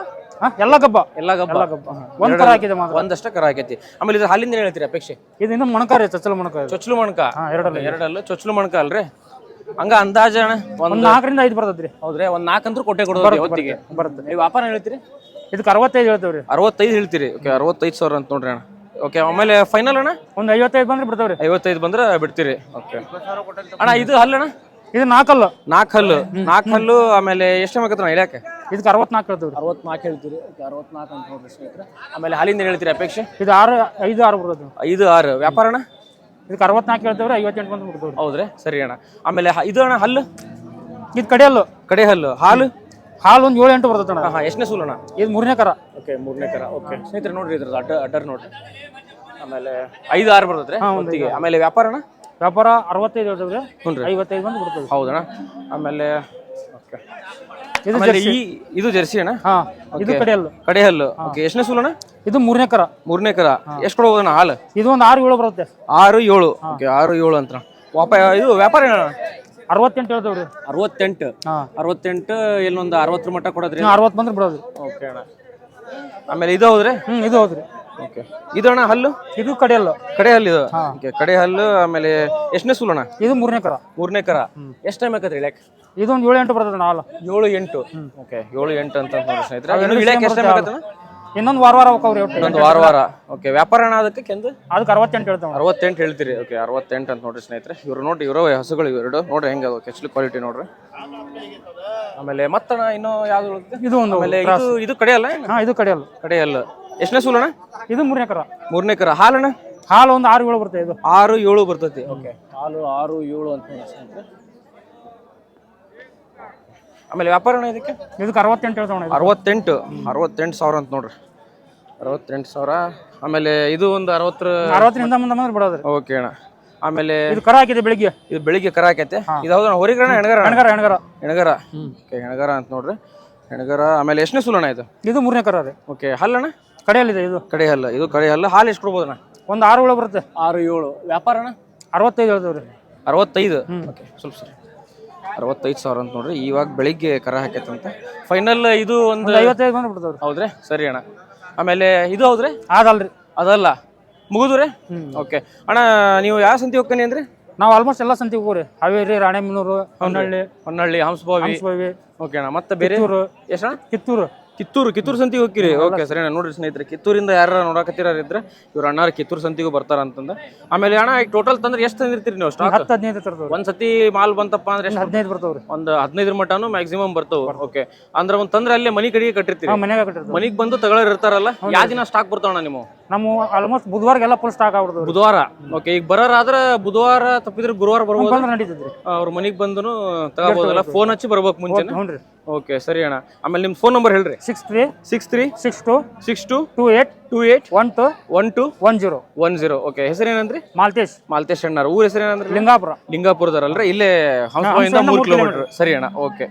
ಎಲ್ಲ ಗಬ್ಬ. ಎಲ್ಲ ಗಬ್ಬ? ಒಂದು ಹಾಕಿದೆ ಮಾತ್ರ. ಒಂದಷ್ಟ ಕರ ಹಾಕೈತಿ. ಆಮೇಲೆ ಇದು ಹಾಲಿಂದ ಹೇಳ್ತೀರಿ ಅಪೇಕ್ಷೆ? ಇದು ಇನ್ನೊಂದು ಮೊಣಕ ರೀ ಚಚ್ಚಲ ಮೊಣಕ ಚೊಚ್ಚಲು ಮಣ್ಕ? ಎರಡಲ್ಲ. ಚಚಲು ಚೊಚ್ಚಲು ಮೊಣಕ ಅಲ್ರಿ? ಹಂಗ ಅಂದಾಜ ಅಣ್ಣ ಒಂದ್ ನಾಲ್ಕರಿಂದ ಐದು ಬರ್ತದ್ರಿ. ಹೌದ್ರಿ ಒಂದ್ ನಾಲ್ಕಂದ್ರೂ ಕೊಟ್ಟೆ ಕೊಡೋದು ಹೊತ್ತಿಗೆ ಬರುತ್ತೆ ನೀವು ವ್ಯಾಪಾರ ಹೇಳ್ತೀರಿ? ಇದಕ್ಕೆ ಅರವತ್ತೈದು ಹೇಳ್ತೇವ್ರಿ. ಅರವತ್ತೈದು ಹೇಳ್ತೀರಿ. ಓಕೆ ಅರವತ್ತೈದು ಸಾವಿರ ಅಂತ ನೋಡ್ರಿ ಅಣ್ಣ. ಓಕೆ ಆಮೇಲೆ ಫೈನಲ್ ಅಣ್ಣ? ಒಂದು ಐವತ್ತೈದು ಬಂದ್ರೆ ಬಿಡ್ತಾವ್ರಿ. ಐವತ್ತೈದು ಬಂದ್ರೆ ಬಿಡ್ತೀರಿ. ಓಕೆ. ಅಣ್ಣ ಇದು ಹಲ್ಲಣ್ಣ ಇದು ನಾಲ್ಕಲ್ಲ ನಾಲ್ಕು ಹಲ್ಲು ನಾಲ್ಕು ಹಲ್ಲು ಆಮೇಲೆ ಎಷ್ಟು ಬೇಕತ್ರ ಇಳ್ಯಾಕೆ ಇದಕ್ಕೆ ಅರವತ್ನಾಲ್ಕು ಹೇಳ್ತೀವಿ ಅರವತ್ನಾಲ್ಕು ಹೇಳ್ತೀರಿ. ಅರವತ್ನಾಲ್ಕು ಅಂತ ನೋಡ್ರಿ ಸ್ನೇಹಿತರೆ. ಆಮೇಲೆ ಹಾಲಿಂದ ಏನ್ ಹೇಳ್ತೀರಿ ಅಪೇಕ್ಷೆ? ಇದು ಆರು ಐದು ಆರು ಬರೋದು. ಐದು ಆರು. ವ್ಯಾಪಾರ ಅಣ್ಣ? ಇದಕ್ಕೆ ಅರವತ್ನಾಲ್ಕು ಹೇಳ್ತೇವ್ರಿ ಐವತ್ತೆಂಟು ಬಂದು ಬಿಡ್ತೀವಿ ಹೌದ್ರಿ. ಸರಿ ಅಣ್ಣ. ಆಮೇಲೆ ಹ- ಇದು ಅಣ್ಣ ಹಲ್ಲು? ಇದು ಕಡೆ ಹಲ್ಲು ಕಡೆ ಹಲ್ಲು. ಹಾಲು? ಹಾಲು ಒಂದು ಏಳು ಎಂಟು ಬರ್ತದೆ ಅಣ್ಣ. ಹಾಂ ಎಷ್ಟನೇ ಸೂಲು ಅಣ್ಣ ಇದು ಮೂರನೇ ಕರ. ಓಕೆ ಮೂರನೇ ಕರ. ಓಕೆ. ಸ್ನೇಹಿತರೆ ನೋಡ್ರಿ ಇದ್ರದ್ದು ಅಡ್ಡ ಅಡ್ಡರ್ ನೋಡ್ರಿ. ಆಮೇಲೆ ಐದು ಆರು ಬರ್ತದ್ರಿ ಹೊತ್ತಿಗೆ ಆಮೇಲೆ ವ್ಯಾಪಾರ ಅಣ್ಣ? ವ್ಯಾಪಾರ ಅರವತ್ತೈದು ಹೇಳ್ತೇವ್ರಿ. ಹ್ಞೂ ಐವತ್ತೈದು ಬಂದು ಬಿಡ್ತದೆ ಹೌದಣ್ಣ? ಆಮೇಲೆ ಓಕೆ. ಇದು ಆಮೇಲೆ ಈ ಇದು ಜೆರ್ಸಿ ಅಣ್ಣ? ಹಾ ಇದು ಕಡೆಯಲ್ಲು. ಕಡೆ ಹಲ್ಲು ಓಕೆ ಎಷ್ಟನೇ ಸೂಲು ಅಣ್ಣ ಇದು ಮೂರನೇ ಕರ ಮೂರನೇ ಕರ ಎಷ್ಟು ಕೊಡ್ಬೋದಣ್ಣ ಹಾಲು? ಇದು ಒಂದು ಆರು ಏಳು ಬರುತ್ತೆ. ಆರು ಏಳು. ಓಕೆ ಆರು ಏಳು ಅಂತ ವಾಪ ಇದು ವ್ಯಾಪಾರ ಏನಣ್ಣ? ಅರವತ್ತೆಂಟು ಹೇಳ್ತೇವ್ರಿ. ಅರವತ್ತೆಂಟು. ಹಾ. ಅರವತ್ತೆಂಟು ಇಲ್ಲೊಂದು ಅರವತ್ತರ ಮಟ್ಟ ಕೊಡೋದ್ರಿ? ಅರವತ್ತು ಬಂದ್ರೆ ಬಿಡೋದು. ಓಕೆ ಅಣ್ಣ. ಆಮೇಲೆ ಇದು ಹೌದ್ರಿ? ಹ್ಮ್ ಇದು ಹೌದ್ರಿ. ಓಕೆ. ಇದು ಅಣ್ಣ ಹಲ್ಲು? ಇದು ಕಡೆಯಲ್ಲ ಕಡೆ ಹಲ್ಲು ಇದು? ಕಡೆ ಹಲ್ಲು ಆಮೇಲೆ ಎಷ್ಟನೇ ಸೂಲು ಅಣ್ಣ? ಇದು ಮೂರನೇ ಕರ. ಮೂರನೇ ಕರ. ಎಷ್ಟು ಟೈಮ್ ಆಗತ್ತೆ ಇಳ್ಯಾಕ? ಇದು ಒಂದು ಏಳು ಎಂಟು ಬರ್ತದೆ ನಾಲ್ಕು ಏಳು ಎಂಟು? ಓಕೆ ಏಳು ಎಂಟು ಅಂತ ನೋಡಿ ಸ್ನೇಹಿತರೆ. ಇನ್ನು ಇಳ್ಯಾಕ ಎಷ್ಟು ಟೈಮ್ ಇನ್ನೊಂದು ವಾರ ವಾರ ಹೋಗ್ರಿ ಒಟ್ಟು. ಇನ್ನೊಂದು ವಾರ ವಾರ. ಓಕೆ ವ್ಯಾಪಾರ ಅಣ್ಣ ಅದಕ್ಕೆ ಕೆಂದು? ಅದಕ್ಕೆ ಅರವತ್ತೆಂಟು ಹೇಳ್ತಾವೆ ಅರವತ್ತೆಂಟು ಹೇಳ್ತೀರಿ. ಓಕೆ ಅರವತ್ತೆಂಟು ಅಂತ ನೋಡ್ರಿ ಸ್ನೇಹಿತರೆ. ಇವ್ರು ನೋಡಿ ಇವರು ಹಸುಗಳು ಇವೆರಡು. ನೋಡ್ರಿ ಹೆಂಗೆ ಅದು ಕೆಚ್ಚಲು ಕ್ವಾಲಿಟಿ ನೋಡ್ರಿ. ಆಮೇಲೆ ಮತ್ತಣ್ಣ ಇನ್ನೂ ಯಾವ್ದು ಉಳ್ದಿದೆ? ಇದು ಒಂದು ಆಮೇಲೆ ಇದು ಇದು ಕಡೆ ಅಲ್ಲ ಹಾ ಇದು ಕಡೆಯಲ್ಲ ಕಡೆ ಅಲ್ಲ. ಎಷ್ಟನೇ ಸೂಲಣ್ಣ? ಇದು ಮೂರನೇ ಕರ ಮೂರನೇ ಕರ ಹಾಲಣ್ಣ? ಹಾಲು ಒಂದು ಆರು ಏಳು ಬರ್ತದೆ ಇದು. ಆರು ಏಳು ಬರ್ತೈತಿ. ಓಕೆ. ಹಾಲು ಆರು ಏಳು ಅಂತ ಆಮೇಲೆ ವ್ಯಾಪಾರ ಅಣ್ಣ ಇದಕ್ಕೆ? ಇದಕ್ಕೆ ಅರವತ್ತೆಂಟು ಹೇಳ್ತಾವಣ ಇದು ಅರವತ್ತೆಂಟು. ಅರವತ್ತೆಂಟು ಸಾವಿರ ಅಂತ ನೋಡ್ರಿ. ಅರವತ್ತೆಂಟು ಸಾವಿರ. ಆಮೇಲೆ ಇದು ಒಂದು ಅರವತ್ತರ ಅರವತ್ತರಿಂದ ಮುಂದೆ ಬಂದ್ರೆ ಬಿಡೋದ್ರಿ ಓಕೆ ಅಣ್ಣ. ಆಮೇಲೆ ಇದು ಕರ ಹಾಕಿದೆ ಬೆಳಿಗ್ಗೆ. ಇದು ಬೆಳಿಗ್ಗೆ ಕರ ಹಾಕೈತೆ. ಇದು ಹೌದಣ್ಣ ಹೊರಿಗಣ ಹೆಣಗರ ಹೆಣಗರ ಹೆಣಗರ. ಹೆಣ್ಗರ? ಹೆಣಗರ ಓಕೆ ಹೆಣಗರ ಅಂತ ನೋಡ್ರಿ. ಹೆಣಗರ ಆಮೇಲೆ ಎಷ್ಟನೇ ಸುಲಣ ಇದು? ಇದು ಮೂರನೇ ಕರ ರೀ ಓಕೆ ಹಲ್ಲಣ್ಣ ಕಡೆಯಲ್ಲಿದೆ ಇದು? ಕಡೆ ಹಲ್ಲು ಇದು ಕಡೆ ಹಲ್ಲು ಹಾಲು ಎಷ್ಟು ಕೊಡ್ಬೋದಣ್ಣ ಒಂದು ಆರು ಏಳು ಬರುತ್ತೆ. ಆರು ಏಳು. ವ್ಯಾಪಾರ ಅಣ್ಣ? ಅರವತ್ತೈದು ಹೇಳ್ತೇವ್ರಿ. ಅರವತ್ತೈದು? ಓಕೆ ಸ್ವಲ್ಪ ಸರಿ. ಅರವತ್ತೈದು ಸಾವಿರ ಅಂತ ನೋಡ್ರಿ ಇವಾಗ ಬೆಳಿಗ್ಗೆ ಕರ ಹಾಕೈತಂತೆ. ಫೈನಲ್ ಇದು ಒಂದು ಒಂದು ಐವತ್ತೈದು ಬಂದು ಬಿಡ್ತಾವ್ರಿ ಹೌದ್ರಿ? ಸರಿ ಅಣ್ಣ. ಆಮೇಲೆ ಇದು ಹೌದ್ರಿ? ಅದಲ್ರಿ. ಅದಲ್ಲ. ಮುಗಿದ್ರಿ ಓಕೆ ಅಣ್ಣ ನೀವು ಯಾವ ಸಂತಿ ಹೋಗ್ತಾನೆ ಅಂದ್ರೆ? ನಾವು ಆಲ್ಮೋಸ್ಟ್ ಎಲ್ಲ ಸಂತಿ ಹೋಗ್ರಿ ಹಾವೇರಿ ರಾಣೆಮನೂರು ಹೊನ್ನಳ್ಳಿ ಹೊನ್ನಳ್ಳಿ ಹಂಸಭಾವಿ ಹಂಸಭಾವಿ ಓಕೆ ಅಣ್ಣ ಮತ್ತೆ ಬೇರೆ? ಎಷ್ಟು ಅಣ್ಣ? ಕಿತ್ತೂರು. ಕಿತ್ತೂರು ಕಿತ್ತೂರು ಸಂತಿಗೆ ಹೋಗ್ತೀರಿ? ಓಕೆ ಸರಿ ಅಣ್ಣ ನೋಡ್ರಿ ಸ್ನೇಹಿತರೆ ಕಿತ್ತೂರಿಂದ ಯಾರು ನೋಡಕತ್ತೀರ ಇದ್ರೆ ಇವ್ರ ಅಣ್ಣಾರ ಕಿತ್ತೂರು ಸಂತಿಗೂ ಬರ್ತಾರ ಅಂತಂದ. ಆಮೇಲೆ ಅಣ್ಣ ಈಗ ಟೋಟಲ್ ತಂದ್ರೆ ಎಷ್ಟು ತಂದಿರ್ತೀರಿ ನೀವು ಸ್ಟಾಕ್ ಹತ್ತು ಹದಿನೈದು ತರ್ತವ್ರಿ ಒಂದ್ ಸತಿ ಮಾಲ್ ಬಂತಪ್ಪ ಅಂದ್ರೆ ಎಷ್ಟು? ಹದಿನೈದು ಬರ್ತಾವ್ರಿ. ಒಂದು ಹದಿನೈದರ ಮಟನು ಮ್ಯಾಕ್ಸಿಮಮ್ ಬರ್ತಾವ. ಓಕೆ ಅಂದ್ರೆ ಒಂದ್ ತಂದ್ರೆ ಅಲ್ಲೇ ಮನಿ ಕಡೆಗೆ ಕಟ್ಟಿರ್ತೀರಿ. ಕಟ್ಟಿರ್ತೀವಿ. ಮನಿಗ್ ಬಂದು ತಗೊಳ್ಳೋರು ಇರ್ತಾರಲ್ಲ ಯಾವ ದಿನ ಸ್ಟಾಕ್ ಬರ್ತಾವಣ್ಣ ನೀವು ನಮ್ಮ ಆಲ್ಮೋಸ್ಟ್ ಬುಧವಾರಗೆಲ್ಲ ಫುಲ್ ಸ್ಟಾಕ್ ಆಗ್ಬಿಡ್ತು ಬುಧವಾರ. ಓಕೆ ಈಗ ಬರೋರಾದ್ರೆ ಬುಧವಾರ ತಪ್ಪಿದ್ರೆ ಗುರುವಾರ ಬರ್ಬೋದು? ನಡೀತದ್ರಿ ಅವ್ರ ಮನಿಗ್ ಬಂದು ತಗೋಬೋದಲ್ಲ ಫೋನ್ ಹಚ್ಚಿ ಬರ್ಬೇಕು ಮುಂಚೆ ಹ್ಞೂ ಓಕೆ ಸರಿ ಅಣ್ಣ. ಆಮೇಲೆ ನಿಮ್ ಫೋನ್ ನಂಬರ್ ಹೇಳ್ರಿ. Six three six three six two six two two eight two eight one two one two one zero. One zero. Okay ಹೆಸರೇನಂದ್ರಿ? Maltesh. Maltesh ಅಣ್ಣ ಊರ ಹೆಸರೇನಂದ್ರಿ? ಲಿಂಗಾಪುರ. ಲಿಂಗಾಪುರದರಲ್ರಿ ಇಲ್ಲೇ ಹಂಸದಿಂದ ಮೂರು ಕಿಲೋಮೀಟರ್ ಸರಿ ಅಣ್ಣ ಓಕೆ